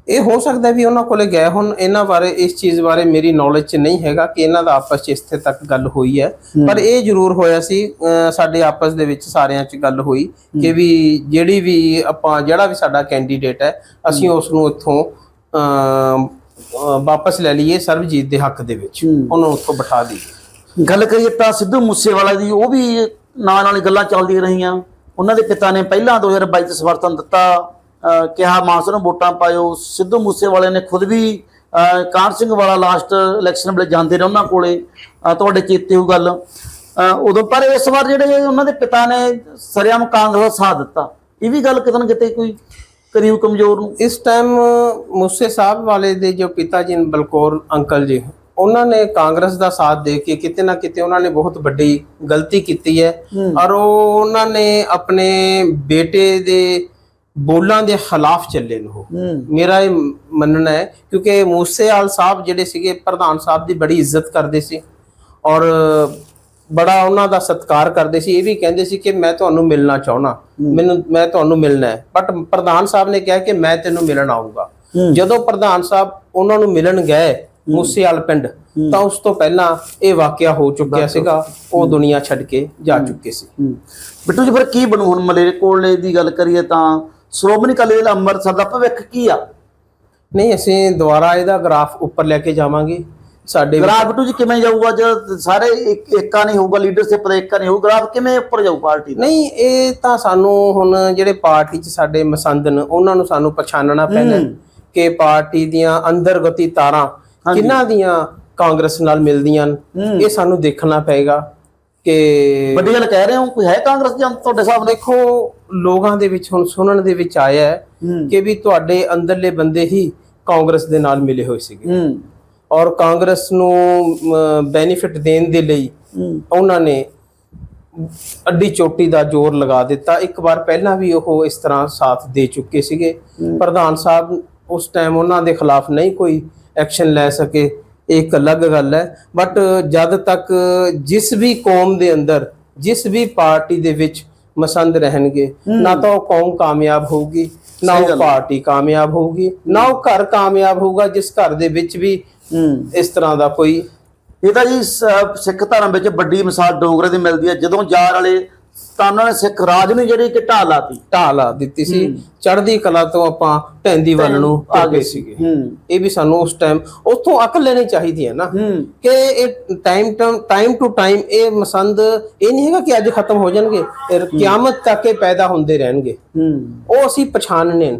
[SPEAKER 1] ਇਹ ਹੋ ਸਕਦਾ ਵੀ ਉਹਨਾਂ ਕੋਲੇ ਗਏ ਹੁਣ। ਇਹਨਾਂ ਬਾਰੇ ਇਸ ਚੀਜ਼ ਬਾਰੇ ਮੇਰੀ ਨੌਲੇਜ 'ਚ ਨਹੀਂ ਹੈਗਾ ਕਿ ਇਹਨਾਂ ਦਾ ਆਪਸ 'ਚ ਇੱਥੇ ਤੱਕ ਗੱਲ ਹੋਈ ਹੈ। ਪਰ ਇਹ ਜ਼ਰੂਰ ਹੋਇਆ ਸੀ ਸਾਡੇ ਆਪਸ ਦੇ ਵਿੱਚ ਸਾਰਿਆਂ 'ਚ ਗੱਲ ਹੋਈ ਕਿ ਵੀ ਜਿਹੜੀ ਵੀ ਆਪਾਂ ਜਿਹੜਾ ਵੀ ਸਾਡਾ ਕੈਂਡੀਡੇਟ ਹੈ ਅਸੀਂ ਉਸ ਨੂੰ ਇੱਥੋਂ ਵਾਪਸ ਲੈ ਲਈਏ ਸਰਬਜੀਤ ਦੇ ਹੱਕ ਦੇ ਵਿੱਚ। ਉਹਨੂੰ ਉੱਥੋਂ ਬਿਠਾ ਦਈਏ।
[SPEAKER 2] ਗੱਲ ਕਰੀਏ ਤਾਂ ਸਿੱਧੂ ਮੂਸੇਵਾਲਾ ਦੀ ਉਹ ਵੀ ਨਾਲ ਨਾਲ ਗੱਲਾਂ ਚੱਲਦੀਆਂ ਰਹੀਆਂ। ਉਹਨਾਂ ਦੇ ਪਿਤਾ ਨੇ ਪਹਿਲਾਂ 2022 ਚ ਸਮਰਥਨ ਦਿੱਤਾ। ਕਿਹਾ ਮਾਨਸਾ ਨੂੰ ਵੋਟਾਂ ਪਾਇਓ। ਸਿੱਧੂ ਮੂਸੇਵਾਲੇ ਨੇ ਖੁਦ ਵੀ ਕਾਹਨ ਸਿੰਘ ਵਾਲਾ ਲਾਸਟ ਇਲੈਕਸ਼ਨ ਵੇਲੇ ਜਾਂਦੇ ਰਹੇ ਉਹਨਾਂ ਕੋਲੇ। ਤੁਹਾਡੇ ਚੇਤੇ ਉਹ ਗੱਲ। ਉਦੋਂ ਪਰ ਇਸ ਵਾਰ ਜਿਹੜੇ ਉਹਨਾਂ ਦੇ ਪਿਤਾ ਨੇ ਸਰਿਆਮ ਕਾਂਗਰਸ ਦਾ ਸਾਥ ਦਿੱਤਾ। ਇਹ ਵੀ ਗੱਲ ਕਿਤੇ ਨਾ ਕਿਤੇ ਕੋਈ ਕਰੀਬ ਕਮਜ਼ੋਰ ਨੂੰ।
[SPEAKER 1] ਇਸ ਟਾਈਮ ਮੂਸੇ ਸਾਹਿਬ ਵਾਲੇ ਦੇ ਜੋ ਪਿਤਾ ਜੀ ਨੇ ਬਲਕੌਰ ਅੰਕਲ ਜੀ ਉਹਨਾਂ ਨੇ ਕਾਂਗਰਸ ਦਾ ਸਾਥ ਦੇ ਕੇ ਕਿਤੇ ਨਾ ਕਿਤੇ ਉਹਨਾਂ ਨੇ ਬਹੁਤ ਵੱਡੀ ਗਲਤੀ ਕੀਤੀ ਹੈ।
[SPEAKER 2] ਹੂੰ।
[SPEAKER 1] ਔਰ ਉਹ ਉਹਨਾਂ ਨੇ ਆਪਣੇ ਬੇਟੇ ਦੇ ਬੋਲਾਂ ਦੇ ਖਿਲਾਫ ਚੱਲੇ ਨੇ। ਉਹ ਮੇਰਾ ਇਹ ਮੰਨਣਾ ਹੈ ਕਿਉਂਕਿ ਮੂਸੇਵਾਲ ਸਾਹਿਬ ਜਿਹੜੇ ਸੀਗੇ ਪ੍ਰਧਾਨ ਸਾਹਿਬ ਦੀ ਬੜੀ ਇੱਜ਼ਤ ਕਰਦੇ ਸੀ ਔਰ ਬੜਾ ਉਹਨਾਂ ਦਾ ਸਤਿਕਾਰ ਕਰਦੇ ਸੀ। ਇਹ ਵੀ ਕਹਿੰਦੇ ਸੀ ਕਿ ਮੈਂ ਤੁਹਾਨੂੰ ਮਿਲਣਾ ਚਾਹਣਾ ਮੈਨੂੰ ਮੈਂ ਤੁਹਾਨੂੰ ਮਿਲਣਾ ਹੈ। ਬਟ ਪ੍ਰਧਾਨ ਸਾਹਿਬ ਨੇ ਕਿਹਾ ਕਿ ਮੈਂ ਤੈਨੂੰ ਮਿਲਣ ਆਉਂਗਾ। ਜਦੋਂ ਪ੍ਰਧਾਨ ਸਾਹਿਬ ਉਹਨਾਂ ਨੂੰ ਮਿਲਣ ਗਏ ਮੂਸੇਵਾਲ ਪਿੰਡ ਤਾਂ ਉਸ ਤੋਂ ਪਹਿਲਾਂ ਇਹ ਵਾਕਿਆ ਹੋ ਚੁੱਕਿਆ ਸੀਗਾ। ਉਹ ਦੁਨੀਆ ਛੱਡ ਕੇ ਜਾ ਚੁੱਕੇ ਸੀ।
[SPEAKER 2] ਬਿੱਟੂ ਜੀ ਫਿਰ ਕੀ ਬਣੂ? ਹੁਣ ਮਲੇਰੇ ਕੋਲੇ ਦੀ ਗੱਲ ਕਰੀਏ ਤਾਂ ਸ਼੍ਰੋਮਣੀ ਅਕਾਲੀ ਦਲ ਅੰਮ੍ਰਿਤਸਰ ਦਾ ਭਵਿੱਖ ਕੀ ਆ?
[SPEAKER 1] ਨਹੀਂ ਅਸੀਂ ਦੁਬਾਰਾ ਇਹਦਾ ਗ੍ਰਾਫ ਉੱਪਰ ਲੈ ਕੇ ਜਾਵਾਂਗੇ। ਸਾਡੇ
[SPEAKER 2] ਗ੍ਰਾਫ ਬਿੱਟੂ ਜੀ ਕਿਵੇਂ ਜਾਊਗਾ? ਜਦ ਸਾਰੇ ਇੱਕ ਏਕਾ ਨਹੀਂ ਹੋਊਗਾ ਲੀਡਰਸ਼ਿਪ ਦਾ ਏਕਾ ਨਹੀਂ ਹੋਊ ਗ੍ਰਾਫ ਕਿਵੇਂ ਉੱਪਰ ਜਾਊ ਪਾਰਟੀ ਦਾ?
[SPEAKER 1] ਨਹੀਂ ਇਹ ਤਾਂ ਸਾਨੂੰ ਹੁਣ ਜਿਹੜੇ ਪਾਰਟੀ 'ਚ ਸਾਡੇ ਮਸੰਦ ਨੇ ਉਹਨਾਂ ਨੂੰ ਸਾਨੂੰ ਪਛਾਣਨਾ ਪੈਣਾ ਕਿ ਪਾਰਟੀ ਦੀਆਂ ਅੰਦਰਗਤੀ ਤਾਰਾਂ ਕਿਹਨਾਂ ਦੀਆਂ ਕਾਂਗਰਸ ਨਾਲ ਮਿਲਦੀਆਂ। ਇਹ ਸਾਨੂੰ ਦੇਖਣਾ ਪਏਗਾ ਕਿ
[SPEAKER 2] ਵੱਡੀ ਗੱਲ ਕਹਿ ਰਹੇ ਹੋ ਕੋਈ ਹੈ ਕਾਂਗਰਸ ਜਾਂ ਤੁਹਾਡੇ ਨਾਲ
[SPEAKER 1] ਦੇਖੋ ਲੋਕਾਂ ਦੇ ਵਿੱਚ ਹੁਣ ਸੁਣਨ ਦੇ ਵਿੱਚ ਆਇਆ ਹੈ ਕਿ ਵੀ ਤੁਹਾਡੇ ਅੰਦਰਲੇ ਬੰਦੇ ਹੀ ਕਾਂਗਰਸ ਦੇ ਨਾਲ ਮਿਲੇ ਹੋਏ ਸੀਗੇ। ਔਰ ਕਾਂਗਰਸ ਨੂੰ ਬੈਨੀਫਿਟ ਦੇਣ ਦੇ ਲਈ ਉਹਨਾਂ ਨੇ ਅੱਡੀ ਚੋਟੀ ਦਾ ਜ਼ੋਰ ਲਗਾ ਦਿੱਤਾ। ਇੱਕ ਵਾਰ ਪਹਿਲਾਂ ਵੀ ਉਹ ਇਸ ਤਰ੍ਹਾਂ ਸਾਥ ਦੇ ਚੁੱਕੇ ਸੀਗੇ। ਪ੍ਰਧਾਨ ਸਾਹਿਬ ਉਸ ਟਾਈਮ ਉਹਨਾਂ ਦੇ ਖਿਲਾਫ ਨਹੀਂ ਕੋਈ ਐਕਸ਼ਨ ਲੈ ਸਕੇ। ਇਹ ਇੱਕ ਅਲੱਗ ਗੱਲ ਹੈ। ਬਟ ਜਦ ਤੱਕ ਜਿਸ ਵੀ ਕੌਮ ਦੇ ਅੰਦਰ ਜਿਸ ਵੀ ਪਾਰਟੀ ਦੇ ਵਿੱਚ ਮਸੰਦ ਰਹਿਣਗੇ। ਨਾ ਤਾਂ ਉਹ ਕੌਮ ਕਾਮਯਾਬ ਹੋਊਗੀ ਨਾ ਉਹ। ਪਾਰਟੀ ਕਾਮਯਾਬ ਹੋਊਗੀ ਨਾ ਉਹ ਘਰ ਕਾਮਯਾਬ ਹੋਊਗਾ ਜਿਸ ਘਰ ਦੇ ਵਿੱਚ ਵੀ ਇਸ ਤਰ੍ਹਾਂ ਦਾ ਕੋਈ
[SPEAKER 2] ਇਹ ਤਾਂ ਜੀ ਸਿੱਖ ਧਰਮ ਵਿੱਚ ਵੱਡੀ ਮਿਸਾਲ ਡੋਗਰੇ ਦੀ ਮਿਲਦੀ ਹੈ। ਜਦੋਂ ਜਾਰ ਵਾਲੇ ਤਾਂ ਉਹਨਾਂ ਨੇ ਸਿੱਖ ਰਾਜ ਨੂੰ ਜਿਹੜੀ ਕਿ ਢਾਹ ਲਾਤੀ।
[SPEAKER 1] ਢਾਲਾ ਦਿੱਤੀ ਸੀ। ਚੜ੍ਹਦੀ ਕਲਾ ਤੋਂ ਆਪਾਂ ਢੈਂਦੀ ਵੱਲ ਨੂੰ ਆ ਗਏ ਸੀਗੇ। ਇਹ ਵੀ ਸਾਨੂੰ ਉਸ ਟਾਈਮ ਉਥੋਂ ਅਕਲ ਲੈਣੀ ਚਾਹੀਦੀ ਹੈ ਨਾ। ਕਿ ਇਹ ਟਾਈਮ ਟਾਈਮ ਟੂ ਟਾਈਮ ਇਹ ਮਸੰਦ ਇਹ ਨਹੀਂ ਹੈਗਾ ਕਿ ਅੱਜ ਖਤਮ ਹੋ ਜਾਣਗੇ ਇਹ ਕਿਆਮਤ ਤੱਕ ਇਹ ਪੈਦਾ ਹੁੰਦੇ ਰਹਿਣਗੇ। ਉਹ ਅਸੀਂ ਪਛਾਣਨੇ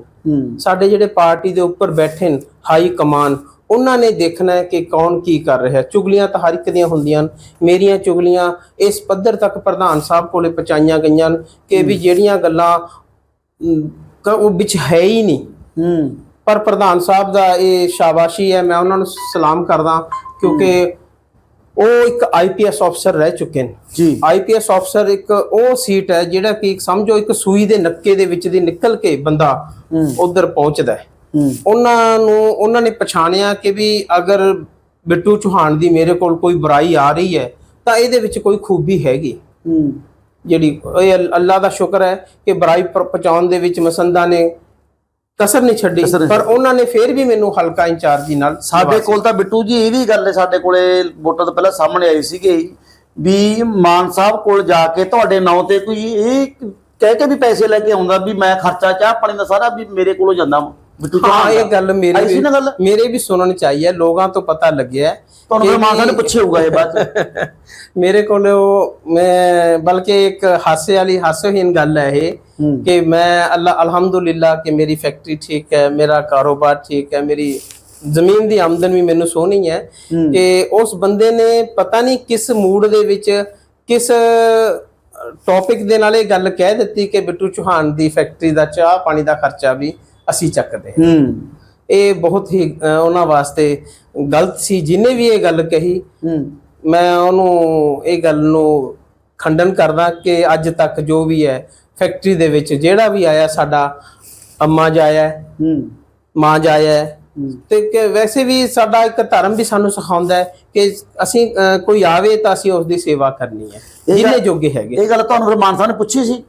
[SPEAKER 1] ਸਾਡੇ ਜਿਹੜੇ ਪਾਰਟੀ ਦੇ ਉੱਪਰ ਬੈਠੇ ਹਾਈ ਕਮਾਨ ਉਹਨਾਂ ਨੇ ਦੇਖਣਾ ਹੈ ਕਿ ਕੌਣ ਕੀ ਕਰ ਰਿਹਾ। ਚੁਗਲੀਆਂ ਤਾਂ ਹਰ ਇੱਕ ਦੀਆਂ ਹੁੰਦੀਆਂ ਨੇ ਮੇਰੀਆਂ ਚੁਗਲੀਆਂ ਇਸ ਪੱਧਰ ਤੱਕ ਪ੍ਰਧਾਨ ਸਾਹਿਬ ਕੋਲੇ ਪਹੁੰਚਾਈਆਂ ਗਈਆਂ ਨੇ ਕਿ ਵੀ ਜਿਹੜੀਆਂ ਗੱਲਾਂ ਉਹ ਵਿੱਚ ਹੈ ਹੀ ਨਹੀਂ।
[SPEAKER 2] ਹੂੰ।
[SPEAKER 1] ਪਰ ਪ੍ਰਧਾਨ ਸਾਹਿਬ ਦਾ ਇਹ ਸ਼ਾਬਾਸ਼ੀ ਹੈ ਮੈਂ ਉਹਨਾਂ ਨੂੰ ਸਲਾਮ ਕਰਦਾ ਕਿਉਂਕਿ ਉਹ ਇੱਕ ਆਈਪੀਐਸ ਅਫਸਰ ਰਹਿ ਚੁੱਕੇ ਨੇ।
[SPEAKER 2] ਜੀ।
[SPEAKER 1] ਆਈਪੀਐਸ ਅਫਸਰ ਇੱਕ ਉਹ ਸੀਟ ਹੈ ਜਿਹੜਾ ਕਿ ਸਮਝੋ ਇੱਕ ਸੂਈ ਦੇ ਨੱਕੇ ਦੇ ਵਿੱਚ ਦੀ ਨਿਕਲ ਕੇ ਬੰਦਾ ਉਧਰ ਪਹੁੰਚਦਾ ਹੂੰ। ਉਹਨਾਂ ਨੂੰ ਉਹਨਾਂ ਨੇ ਪਛਾਣਿਆ ਕਿ ਵੀ ਅਗਰ ਬਿੱਟੂ ਚੌਹਾਨ ਦੀ ਮੇਰੇ ਕੋਲ ਕੋਈ ਬੁਰਾਈ ਆ ਰਹੀ ਹੈ ਤਾਂ ਇਹਦੇ ਵਿੱਚ ਕੋਈ ਖੂਬੀ ਹੈਗੀ ਜਿਹੜੀ ਇਹ ਅੱਲ- ਦਾ ਸ਼ੁਕਰ ਹੈ ਕਿ ਬੁਰਾਈ ਪਹੁੰਚਾਉਣ ਦੇ ਵਿੱਚ ਮਸੰਦਾ ਨੇ ਕਸਰ ਨਹੀਂ ਛੱਡੀ ਪਰ ਉਹਨਾਂ ਨੇ ਫੇਰ ਵੀ ਮੈਨੂੰ ਹਲਕਾ ਇੰਚਾਰਜੀ ਨਾਲ
[SPEAKER 2] ਸਾਡੇ ਕੋਲ ਤਾਂ ਬਿੱਟੂ ਜੀ ਇਹ ਵੀ ਗੱਲ ਹੈ ਸਾਡੇ ਕੋਲੇ ਵੋਟਾਂ ਤੋਂ ਪਹਿਲਾਂ ਸਾਹਮਣੇ ਆਈ ਸੀਗੀ ਵੀ ਮਾਨ ਸਾਹਿਬ ਕੋਲ ਜਾ ਕੇ ਤੁਹਾਡੇ ਨਾਂ ਤੇ ਕੋਈ ਇਹ ਕਹਿ ਕੇ ਵੀ ਪੈਸੇ ਲੈ ਕੇ ਆਉਂਦਾ ਵੀ ਮੈਂ ਖਰਚਾ ਚਾਹ ਪਾਣੀ ਦਾ ਸਾਰਾ ਵੀ ਮੇਰੇ ਕੋਲੋਂ ਜਾਂਦਾ
[SPEAKER 1] ਹਾਂ ਇਹ। ਗੱਲ ਮੇਰੇ ਵੀ ਮੇਰੇ ਵੀ ਸੁਣਨ ਚ ਆਈ ਹੈ ਲੋਕਾਂ ਤੋਂ ਪਤਾ ਲੱਗਿਆ ਹੈ
[SPEAKER 2] ਤੁਹਾਨੂੰ ਫਿਰ ਸਾਹਿਬ ਨੇ ਪੁੱਛੇ ਹੋਊਗਾ ਇਹ ਬਾਤ
[SPEAKER 1] ਮੇਰੇ ਕੋਲ ਉਹ ਮੈਂ ਬਲਕਿ ਇੱਕ ਹਾਸੇ ਵਾਲੀ ਹਾਸੋਹੀਨ ਗੱਲ ਹੈ ਇਹ ਕਿ ਮੈਂ ਅੱਲਾ ਅਲਹਮਦੁਲਿਲਾ ਕਿ ਮੇਰੀ ਫੈਕਟਰੀ ਠੀਕ ਹੈ ਮੇਰਾ ਕਾਰੋਬਾਰ ਠੀਕ ਹੈ ਮੇਰੀ ਜ਼ਮੀਨ ਦੀ ਆਮਦਨ ਵੀ ਮੈਨੂੰ ਸੋਹਣੀ ਹੂੰ। ਕਿ ਉਸ ਬੰਦੇ ਨੇ ਪਤਾ ਨਹੀਂ ਕਿਸ ਮੂਡ ਦੇ ਵਿੱਚ ਕਿਸ ਟੌਪਿਕ ਦੇ ਨਾਲ ਇਹ ਗੱਲ ਕਹਿ ਦਿੱਤੀ ਕਿ ਬਿੱਟੂ ਚੌਹਾਨ ਦੀ ਫੈਕਟਰੀ ਦਾ ਚਾਹ ਪਾਣੀ ਦਾ ਖਰਚਾ ਵੀ ਅਸੀਂ ਚੱਕਦੇ ਹਾਂ। ਇਹ ਬਹੁਤ ਹੀ ਉਹਨਾਂ ਵਾਸਤੇ ਗਲਤ ਸੀ। ਜਿਨੇ ਵੀ ਇਹ ਗੱਲ ਕਹੀ ਮੈਂ ਉਹਨੂੰ ਇਹ ਗੱਲ ਨੂੰ ਖੰਡਨ ਕਰਦਾ ਕਿ ਅੱਜ ਤੱਕ ਜੋ ਵੀ ਹੈ ਫੈਕਟਰੀ ਦੇ ਵਿੱਚ ਜਿਹੜਾ ਵੀ ਆਇਆ ਸਾਡਾ ਅੰਮਾ ਜਾਇਆ ਮਾਂ ਜਾਇਆ। ਤੇ ਕਿ ਵੈਸੇ ਵੀ ਸਾਡਾ ਇੱਕ ਧਰਮ ਵੀ ਸਾਨੂੰ ਸਿਖਾਉਂਦਾ ਹੈ ਕਿ ਅਸੀਂ ਕੋਈ ਆਵੇ ਤਾਂ ਅਸੀਂ ਉਸ ਦੀ ਸੇਵਾ ਕਰਨੀ ਹੈ। ਜਿੰਨੇ
[SPEAKER 2] ਗੱਲ-
[SPEAKER 1] ਜੋਗੇ ਹੈਗੇ।
[SPEAKER 2] ਇਹ ਗੱਲ ਤੁਹਾਨੂੰ ਫਿਰ ਮਾਨ ਸਾਹਿਬ ਨੇ ਪੁੱਛੀ ਸੀ?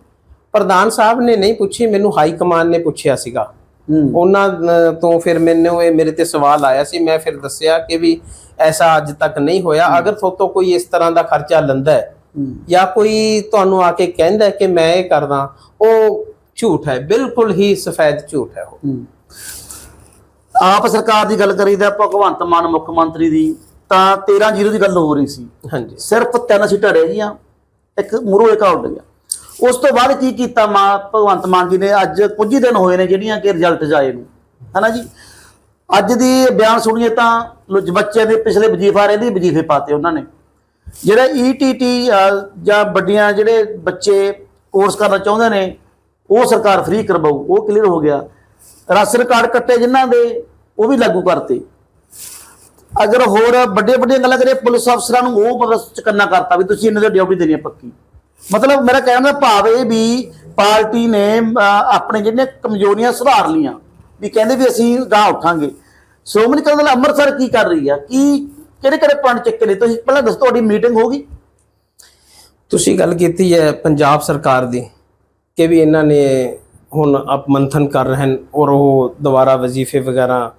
[SPEAKER 1] ਪ੍ਰਧਾਨ ਸਾਹਿਬ ਨੇ ਨਹੀਂ ਪੁੱਛੀ ਮੈਨੂੰ ਹਾਈ ਕਮਾਨ ਨੇ ਪੁੱਛਿਆ ਸੀਗਾ। ਉਹਨਾਂ ਤੋਂ ਫਿਰ ਮੈਨੂੰ ਇਹ ਮੇਰੇ ਤੇ ਸਵਾਲ ਆਇਆ ਸੀ ਮੈਂ ਫਿਰ ਦੱਸਿਆ ਕਿ ਵੀ ਐਸਾ ਅੱਜ ਤੱਕ ਨਹੀਂ ਹੋਇਆ। ਅਗਰ ਤੁਹਾਤੋਂ ਕੋਈ ਇਸ ਤਰ੍ਹਾਂ ਦਾ ਖਰਚਾ ਲੈਂਦਾ ਹੈ ਜਾਂ ਕੋਈ ਤੁਹਾਨੂੰ ਆ ਕੇ ਕਹਿੰਦਾ ਕਿ ਮੈਂ ਇਹ ਕਰਦਾ ਉਹ ਝੂਠ ਹੈ ਬਿਲਕੁਲ ਹੀ ਸਫੈਦ ਝੂਠ ਹੈ ਉਹ।
[SPEAKER 2] ਹੂੰ। ਆਪ ਸਰਕਾਰ ਦੀ ਗੱਲ ਕਰੀਦਾ ਭਗਵੰਤ ਮਾਨ ਮੁੱਖ ਮੰਤਰੀ ਦੀ ਤਾਂ 13 ਜ਼ੀਰੋ ਦੀ ਗੱਲ ਹੋ ਰਹੀ ਸੀ।
[SPEAKER 1] ਹਾਂਜੀ।
[SPEAKER 2] ਸਿਰਫ ਤਿੰਨ ਸੀਟਾਂ ਰਹਿ ਗਈਆਂ ਇੱਕ ਮੁਰੂ ਇੱਕ ਆਊਟ ਗਿਆ। ਉਸ ਤੋਂ ਬਾਅਦ ਕੀ ਕੀਤਾ ਮਾਂ, ਭਗਵੰਤ ਮਾਨ ਜੀ ਨੇ ਅੱਜ ਕੁਝ ਹੀ ਦਿਨ ਹੋਏ ਨੇ ਜਿਹੜੀਆਂ ਕਿ ਰਿਜ਼ਲਟ ਜਾਏ ਨੂੰ, ਹਨਾ ਜੀ? ਅੱਜ ਦੀ ਬਿਆਨ ਸੁਣੀਏ ਤਾਂ ਲੋ- ਬੱਚਿਆਂ ਦੇ ਪਿਛਲੇ ਵਜੀਫਾ ਰਹਿੰਦੇ ਵਜੀਫੇ ਪਾਤੇ ਉਹਨਾਂ ਨੇ। ਜਿਹੜਾ ਈਟੀਟੀ ਜਾਂ ਵੱਡੀਆਂ ਜਿਹੜੇ ਬੱਚੇ ਕੋਰਸ ਕਰਨਾ ਚਾਹੁੰਦੇ ਨੇ, ਉਹ ਸਰਕਾਰ ਫ੍ਰੀ ਕਰਵਾਊ, ਉਹ ਕਲੀਅਰ ਹੋ ਗਿਆ। ਰਾਸ਼ਨ ਕਾਰਡ ਕੱਟੇ ਜਿਨ੍ਹਾਂ ਦੇ, ਉਹ ਵੀ ਲਾਗੂ ਕਰਤੇ। ਅਗਰ ਹੋਰ ਵੱਡੇ ਵੱਡੀਆਂ ਗੱਲਾਂ ਕਰੀਏ, ਪੁਲਿਸ ਅਫਸਰਾਂ ਨੂੰ ਉਹ ਮਤਲਬ ਚਕੰਨਾ ਕਰਤਾ ਵੀ ਤੁਸੀਂ ਇਹਨਾਂ ਦੀ ਡਿਊਟੀ ਦੇਣੀ ਹੈ ਪੱਕੀ। ਮਤਲਬ ਮੇਰਾ ਕਹਿਣ ਦਾ ਭਾਵ ਇਹ ਵੀ ਪਾਰਟੀ ਨੇ ਆਪਣੇ ਜਿਹੜੀਆਂ ਕਮਜ਼ੋਰੀਆਂ ਸੁਧਾਰ ਲੀਆਂ ਵੀ ਕਹਿੰਦੇ ਵੀ ਅਸੀਂ ਗਾਂ ਉਠਾਂਗੇ। ਸ਼੍ਰੋਮਣੀ ਅਕਾਲੀ ਦਲ ਅੰਮ੍ਰਿਤਸਰ ਕੀ ਕਰ ਰਹੀ ਆ? ਕੀ ਕਿਹੜੇ ਕਿਹੜੇ ਪੁਆਇੰਟ ਚੱਕੇ ਨੇ ਤੁਸੀਂ ਪਹਿਲਾਂ ਦੱਸੋ ਤੁਹਾਡੀ ਮੀਟਿੰਗ ਹੋਗੀ
[SPEAKER 1] ਤੁਸੀਂ ਗੱਲ ਕੀਤੀ ਹੈ ਪੰਜਾਬ ਸਰਕਾਰ ਦੀ ਕਿ ਵੀ ਇਹਨਾਂ ਨੇ ਹੁਣ ਆਪ ਮੰਥਨ ਕਰ ਰਹੇ ਹਨ ਔਰ ਉਹ ਦੁਬਾਰਾ ਵਜ਼ੀਫੇ ਵਗੈਰਾ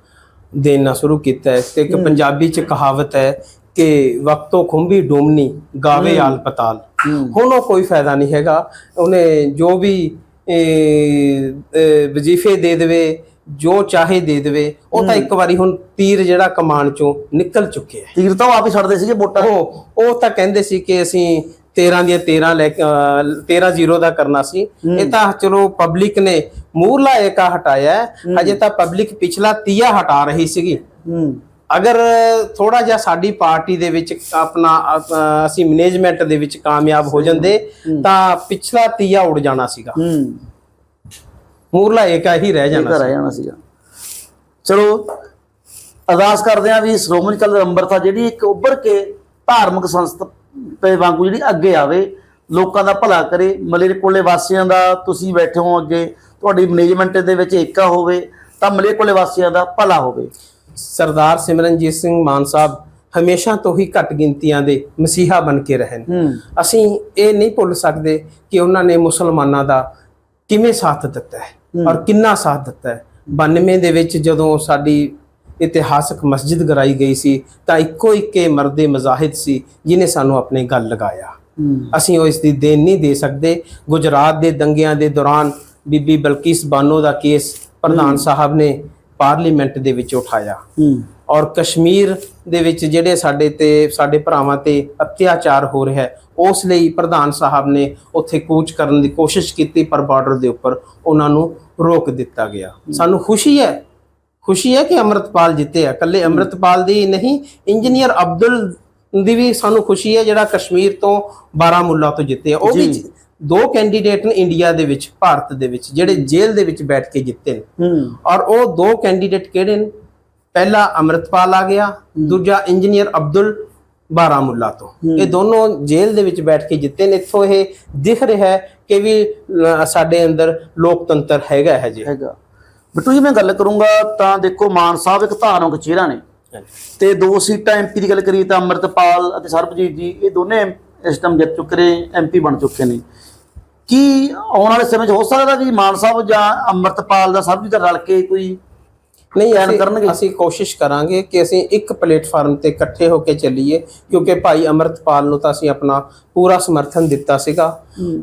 [SPEAKER 1] ਦੇਣਾ ਸ਼ੁਰੂ ਕੀਤਾ ਹੈ। ਤੇ ਇੱਕ ਪੰਜਾਬੀ ਚ ਕਹਾਵਤ ਹੈ ਕਿ ਵਕਤੋਂ ਖੁੰਬੀ ਡੋਮਨੀ ਗਾਵੇ ਆਲ ਪਤਾਲ। ਹੁਣ ਉਹ ਕੋਈ ਫਾਇਦਾ ਨਹੀਂ ਹੈਗਾ। ਉਹਨੇ ਜੋ ਵੀ ਵਜ਼ੀਫੇ ਦੇ ਦੇਵੇ ਜੋ ਚਾਹੇ ਦੇ ਦੇਵੇ ਉਹ ਤਾਂ ਇੱਕ ਵਾਰੀ ਹੁਣ ਤੀਰ ਜਿਹੜਾ ਕਮਾਨ ਚੋਂ ਨਿਕਲ ਚੁੱਕਿਆ ਹੈ।
[SPEAKER 2] ਤੀਰ ਤਾਂ ਉਹ ਆਪ ਹੀ ਛੱਡਦੇ ਸੀਗੇ ਵੋਟਾਂ।
[SPEAKER 1] ਉਹ ਉਹ ਤਾਂ ਕਹਿੰਦੇ ਸੀ ਕਿ ਅਸੀਂ 13 ਦੀਆਂ 13 ਲੈ ਕੇ 13 ਜ਼ੀਰੋ ਦਾ ਕਰਨਾ ਸੀ। ਇਹ ਤਾਂ ਚਲੋ ਪਬਲਿਕ ਨੇ ਮੂਰਲਾ ਏਕਾ ਹਟਾਇਆ ਹੈ। ਅਜੇ ਤਾਂ ਪਬਲਿਕ ਪਿਛਲਾ ਤੀਆ ਹਟਾ ਰਹੀ ਸੀਗੀ।
[SPEAKER 2] ਹੂੰ।
[SPEAKER 1] ਅਗਰ ਥੋੜਾ ਜਿਹਾ ਸਾਡੀ ਪਾਰਟੀ ਦੇ ਵਿੱਚ ਆਪਣਾ ਅਸੀਂ ਮੈਨੇਜਮੈਂਟ ਦੇ ਵਿੱਚ ਕਾਮਯਾਬ ਹੋ ਜਾਂਦੇ ਤਾਂ ਪਿਛਲਾ ਤੀਆ ਉੜ ਜਾਣਾ ਸੀਗਾ।
[SPEAKER 2] ਹੂੰ।
[SPEAKER 1] ਮੂਰਲਾ ਏਕਾ ਹੀ ਰਹਿ ਜਾਣਾ ਸੀ।
[SPEAKER 2] ਰਹਿ ਜਾਣਾ ਸੀਗਾ। ਚਲੋ ਅਰਦਾਸ ਕਰਦੇ ਆ ਵੀ ਸ਼੍ਰੋਮਣੀ ਅਕਾਲੀ ਦਲ ਅੰਮ੍ਰਿਤਸਰ ਜਿਹੜੀ ਇੱਕ ਉੱਭਰ ਕੇ ਧਾਰਮਿਕ ਸੰਸਥਾ ਤੇ ਵਾਂਗੂ ਜਿਹੜੀ ਅੱਗੇ ਆਵੇ ਲੋਕਾਂ ਦਾ ਭਲਾ ਕਰੇ ਮਲੇਰਕੋਟਲੇ ਵਾਸੀਆਂ ਦਾ ਤੁਸੀਂ ਬੈਠੇ ਹੋ ਅੱਗੇ ਤੁਹਾਡੀ ਮੈਨੇਜਮੈਂਟ ਦੇ ਵਿੱਚ ਏਕਾ ਹੋਵੇ ਤਾਂ ਮਲੇਰਕੋਟਲੇ ਵਾਸੀਆਂ ਦਾ ਭਲਾ ਹੋਵੇ।
[SPEAKER 1] ਸਰਦਾਰ ਸਿਮਰਨਜੀਤ ਸਿੰਘ ਮਾਨ ਸਾਹਿਬ ਹਮੇਸ਼ਾ ਤੋਂ ਹੀ ਘੱਟ ਗਿਣਤੀਆਂ ਦੇ ਮਸੀਹਾ ਬਣ ਕੇ ਰਹੇ ਨੇ
[SPEAKER 2] ਹੂੰ।
[SPEAKER 1] ਅਸੀਂ ਇਹ ਨਹੀਂ ਭੁੱਲ ਸਕਦੇ ਕਿ ਉਹਨਾਂ ਨੇ ਮੁਸਲਮਾਨਾਂ ਦਾ ਕਿਵੇਂ ਸਾਥ ਦਿੱਤਾ ਹੈ ਔਰ ਕਿੰਨਾ ਸਾਥ ਦਿੱਤਾ ਹੈ। 92 ਦੇ ਵਿੱਚ ਜਦੋਂ ਸਾਡੀ ਇਤਿਹਾਸਕ ਮਸਜਿਦ ਗਰਾਈ ਗਈ ਸੀ ਤਾਂ ਇੱਕੋ ਇੱਕੇ ਮਰਦੇ ਮਜ਼ਾਹਿਦ ਸੀ ਜਿਨੇ ਸਾਨੂੰ ਆਪਣੇ ਗੱਲ ਲਗਾਇਆ। ਅਸੀਂ ਉਹ ਇਸ ਦੀ ਦੇਣ ਨਹੀਂ ਦੇ ਸਕਦੇ। ਗੁਜਰਾਤ ਦੇ ਦੰਗਿਆਂ ਦੇ ਦੌਰਾਨ ਬੀਬੀ ਬਲਕਿਸ ਬਾਨੋ ਦਾ ਕੇਸ ਪ੍ਰਧਾਨ ਸਾਹਿਬ ਨੇ ਪਾਰਲੀਮੈਂਟ ਦੇ ਵਿੱਚ ਉਠਾਇਆ।
[SPEAKER 2] ਹੂੰ।
[SPEAKER 1] ਔਰ ਕਸ਼ਮੀਰ ਦੇ ਵਿੱਚ ਜਿਹੜੇ ਸਾਡੇ ਤੇ ਸਾਡੇ ਭਰਾਵਾਂ ਤੇ ਅਤਿਆਚਾਰ ਹੋ ਰਿਹਾ ਹੈ ਉਸ ਲਈ ਪ੍ਰਧਾਨ ਸਾਹਿਬ ਨੇ ਉੱਥੇ ਕੂਚ ਕਰਨ ਦੀ ਕੋਸ਼ਿਸ਼ ਕੀਤੀ ਪਰ ਬਾਰਡਰ ਦੇ ਉੱਪਰ ਉਹਨਾਂ ਨੂੰ ਰੋਕ ਦਿੱਤਾ ਗਿਆ। ਸਾਨੂੰ ਖੁਸ਼ੀ ਹੈ ਖੁਸ਼ੀ ਹੈ ਕਿ ਅੰਮ੍ਰਿਤਪਾਲ ਜਿੱਤੇ ਆ। ਕੱਲੇ ਅੰਮ੍ਰਿਤਪਾਲ ਦੀ ਨਹੀਂ ਇੰਜੀਨੀਅਰ ਅਬਦੁਲ ਦੀ ਵੀ ਸਾਨੂੰ ਖੁਸ਼ੀ ਹੈ ਜਿਹੜਾ ਕਸ਼ਮੀਰ ਤੋਂ ਬਾਰਾਮੁੱਲਾ ਤੋਂ ਜਿੱਤੇ ਆ। ਉਹ ਵੀ। ਦੋ ਕੈਂਡੀਡੇਟ ਨੇ ਇੰਡੀਆ ਦੇ ਵਿੱਚ ਭਾਰਤ ਦੇ ਵਿੱਚ ਜਿਹੜੇ ਜੇਲ੍ਹ ਦੇ ਵਿੱਚ ਬੈਠ ਕੇ ਜਿੱਤੇ ਨੇ। ਔਰ ਉਹ ਦੋ ਕੈਂਡੀਡੇਟ ਕਿਹੜੇ ਨੇ? ਪਹਿਲਾ ਅਮਰਤਪਾਲ ਆ ਗਿਆ ਦੂਜਾ ਇੰਜੀਨੀਅਰ ਅਬਦੁਲ ਬਾਰਾਮੁੱਲਾ ਤੋਂ। ਇਹ ਦੋਨੋਂ ਜੇਲ੍ਹ ਦੇ ਵਿੱਚ ਬੈਠ ਕੇ ਜਿੱਤੇ ਨੇ। ਇੱਥੋਂ ਇਹ ਦਿਖ ਰਿਹਾ ਹੈ ਕਿ ਵੀ ਸਾਡੇ ਅੰਦਰ ਲੋਕਤੰਤਰ ਹੈਗਾ ਹੈ ਜੀ
[SPEAKER 2] ਹੈਗਾ। ਬਿੱਟੂ ਜੀ ਮੈਂ ਗੱਲ ਕਰੂੰਗਾ ਤਾਂ ਦੇਖੋ ਮਾਨ ਸਾਹਿਬ ਇੱਕ ਧਾਰਮਿਕ ਚਿਹਰਾ ਨੇ। ਤੇ ਦੋ ਸੀਟਾਂ ਐਮਪੀ ਦੀ ਗੱਲ ਕਰੀਏ ਤਾਂ ਅੰਮ੍ਰਿਤਪਾਲ ਅਤੇ ਸਰਬਜੀਤ ਜੀ ਇਹ ਦੋਨੇ ਇਸ ਟਾਈਮ ਜਿੱਤ ਚੁੱਕੇ ਨੇ ਐਮਪੀ ਬਣ ਚੁੱਕੇ ਨੇ। ਕੀ ਆਉਣ ਵਾਲੇ ਸਮੇਂ 'ਚ ਹੋ ਸਕਦਾ ਵੀ ਮਾਨ ਸਾਹਿਬ ਜਾਂ ਅੰਮ੍ਰਿਤਪਾਲ ਦਾ ਸਰਬਜੀਤ ਦਾ ਰਲ ਕੇ ਕੋਈ
[SPEAKER 1] ਨਹੀਂ ਅਸੀਂ
[SPEAKER 2] ਕਰਨਗੇ?
[SPEAKER 1] ਅਸੀਂ ਕੋਸ਼ਿਸ਼ ਕਰਾਂਗੇ ਕਿ ਅਸੀਂ ਇੱਕ ਪਲੇਟਫਾਰਮ ਤੇ ਇਕੱਠੇ ਹੋ ਕੇ ਚੱਲੀਏ ਕਿਉਂਕਿ ਭਾਈ ਅਮਰਤਪਾਲ ਨੂੰ ਤਾਂ ਅਸੀਂ ਆਪਣਾ ਪੂਰਾ ਸਮਰਥਨ ਦਿੱਤਾ ਸੀਗਾ।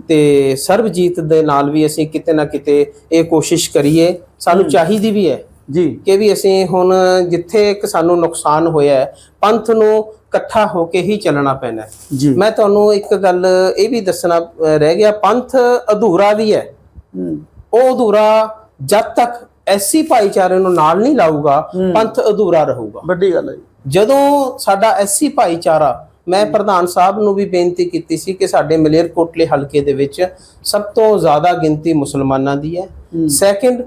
[SPEAKER 1] ਤੇ ਸਰਬਜੀਤ ਦੇ ਨਾਲ ਵੀ ਅਸੀਂ ਕਿਤੇ ਨਾ ਕਿਤੇ ਇਹ ਕੋਸ਼ਿਸ਼ ਕਰੀਏ। ਸਾਨੂੰ ਚਾਹੀਦੀ ਵੀ ਹੈ
[SPEAKER 2] ਜੀ।
[SPEAKER 1] ਕਿ ਵੀ ਅਸੀਂ ਹੁਣ ਜਿੱਥੇ ਇੱਕ ਸਾਨੂੰ ਨੁਕਸਾਨ ਹੋਇਆ ਹੈ ਪੰਥ ਨੂੰ ਇਕੱਠਾ ਹੋ ਕੇ ਹੀ ਚੱਲਣਾ ਪੈਣਾ ਹੈ। ਮੈਂ ਤੁਹਾਨੂੰ ਇੱਕ ਗੱਲ ਇਹ ਵੀ ਦੱਸਣਾ ਰਹਿ ਗਿਆ ਪੰਥ ਅਧੂਰਾ ਵੀ ਹੈ। ਉਹ ਅਧੂਰਾ ਜਦ ਤੱਕ ਐਸੀ ਭਾਈਚਾਰੇ ਨੂੰ ਨਾਲ ਨਹੀਂ ਲਾਊਗਾ ਪੰਥ ਅਧੂਰਾ ਰਹੂਗਾ।
[SPEAKER 2] ਵੱਡੀ ਗੱਲ ਹੈ।
[SPEAKER 1] ਜਦੋਂ ਸਾਡਾ ਐਸੀ ਭਾਈਚਾਰਾ ਮੈਂ ਪ੍ਰਧਾਨ ਸਾਹਿਬ ਨੂੰ ਵੀ ਬੇਨਤੀ ਕੀਤੀ ਸੀ ਕਿ ਸਾਡੇ ਮਲੇਰਕੋਟਲੇ ਹਲਕੇ ਦੇ ਵਿੱਚ ਸਭ ਤੋਂ ਜ਼ਿਆਦਾ ਗਿਣਤੀ ਮੁਸਲਮਾਨਾਂ ਦੀ ਹੈ। ਸੈਕਿੰਡ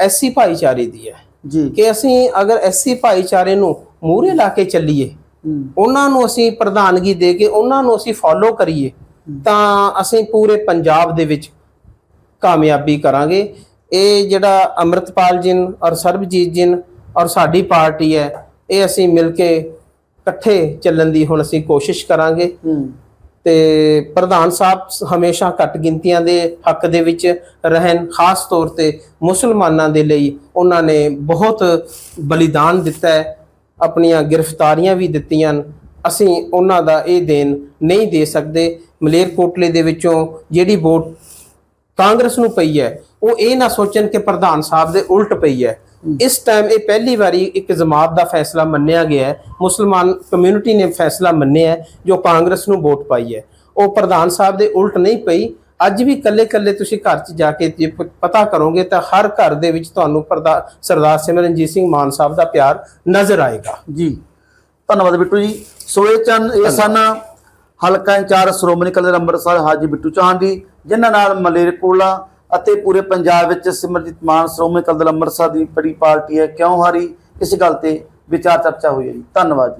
[SPEAKER 1] ਐਸੀ ਭਾਈਚਾਰੇ ਦੀ ਹੈ
[SPEAKER 2] ਜੀ।
[SPEAKER 1] ਕਿ ਅਸੀਂ ਅਗਰ ਐਸੀ ਭਾਈਚਾਰੇ ਨੂੰ ਮੂਹਰੇ ਲਾ ਕੇ ਚੱਲੀਏ ਉਹਨਾਂ ਨੂੰ ਅਸੀਂ ਪ੍ਰਧਾਨਗੀ ਦੇ ਕੇ ਉਹਨਾਂ ਨੂੰ ਅਸੀਂ ਫੋਲੋ ਕਰੀਏ ਤਾਂ ਅਸੀਂ ਪੂਰੇ ਪੰਜਾਬ ਦੇ ਵਿੱਚ ਕਾਮਯਾਬੀ ਕਰਾਂਗੇ। ਇਹ ਜਿਹੜਾ ਅੰਮ੍ਰਿਤਪਾਲ ਜਿਨ ਔਰ ਸਰਬਜੀਤ ਜਿਨ ਔਰ ਸਾਡੀ ਪਾਰਟੀ ਹੈ ਇਹ ਅਸੀਂ ਮਿਲ ਕੇ ਇਕੱਠੇ ਚੱਲਣ ਦੀ ਹੁਣ ਅਸੀਂ ਕੋਸ਼ਿਸ਼ ਕਰਾਂਗੇ। ਤੇ ਪ੍ਰਧਾਨ ਸਾਹਿਬ ਹਮੇਸ਼ਾ ਘੱਟ ਗਿਣਤੀਆਂ ਦੇ ਹੱਕ ਦੇ ਵਿੱਚ ਰਹਿਣ ਖਾਸ ਤੌਰ ਤੇ ਮੁਸਲਮਾਨਾਂ ਦੇ ਲਈ ਉਹਨਾਂ ਨੇ ਬਹੁਤ ਬਲੀਦਾਨ ਦਿੱਤਾ ਹੈ। ਆਪਣੀਆਂ ਗ੍ਰਿਫਤਾਰੀਆਂ ਵੀ ਦਿੱਤੀਆਂ ਹਨ। ਅਸੀਂ ਉਹਨਾਂ ਦਾ ਇਹ ਦੇਣ ਨਹੀਂ ਦੇ ਸਕਦੇ। ਮਲੇਰਕੋਟਲੇ ਦੇ ਵਿੱਚੋਂ ਜਿਹੜੀ ਵੋਟ ਕਾਂਗਰਸ ਨੂੰ ਪਈ ਹੈ, ਉਹ ਇਹ ਨਾ ਸੋਚਣ ਕਿ ਪ੍ਰਧਾਨ ਸਾਹਿਬ ਦੇ ਉਲਟ ਪਈ ਹੈ। ਇਸ ਟਾਈਮ ਇਹ ਪਹਿਲੀ ਵਾਰੀ ਇੱਕ ਜਮਾਤ ਦਾ ਫੈਸਲਾ ਮੰਨਿਆ ਗਿਆ ਹੈ। ਮੁਸਲਮਾਨ ਕਮਿਊਨਿਟੀ ਨੇ ਫੈਸਲਾ ਮੰਨਿਆ ਜੋ ਕਾਂਗਰਸ ਨੂੰ ਵੋਟ ਪਾਈ ਹੈ। ਉਹ ਪ੍ਰਧਾਨ ਸਾਹਿਬ ਦੇ ਉਲਟ ਨਹੀਂ ਪਈ ਅੱਜ ਵੀ ਕੱਲੇ ਕੱਲੇ ਤੁਸੀਂ ਘਰ 'ਚ ਜਾ ਕੇ ਜੇ ਪਤਾ ਕਰੋਗੇ ਤਾਂ ਹਰ ਘਰ ਦੇ ਵਿੱਚ ਤੁਹਾਨੂੰ ਸਰਦਾਰ ਸਿਮਰਨਜੀਤ ਸਿੰਘ ਮਾਨ ਸਾਹਿਬ ਦਾ ਪਿਆਰ ਨਜ਼ਰ ਆਏਗਾ।
[SPEAKER 2] ਜੀ। ਧੰਨਵਾਦ ਬਿੱਟੂ ਜੀ। ਸੋ ਇਹ ਚੰਨ ਇਹ ਸਨ ਹਲਕਾ ਇੰਚਾਰਜ ਸ਼੍ਰੋਮਣੀ ਦਲ ਅੰਮ੍ਰਿਤਸਰ ਹਾਜੀ ਬਿੱਟੂ ਚਾਹਨ ਜੀ ਜਿਨ੍ਹਾਂ ਨਾਲ ਮਲੇਰਕੋਲਾ ਅਤੇ ਪੂਰੇ ਪੰਜਾਬ ਵਿੱਚ ਸਿਮਰਜੀਤ ਮਾਨ ਸ਼੍ਰੋਮਣੀ ਦਲ ਅੰਮ੍ਰਿਤਸਰ ਦੀ ਬੜੀ ਪਾਰਟੀ ਹੈ। ਕਿਉਂ ਹਾਰੀ? ਇਸ ਗੱਲ ਤੇ ਵਿਚਾਰ ਚਰਚਾ ਹੋਈ ਹੈ ਜੀ। ਧੰਨਵਾਦ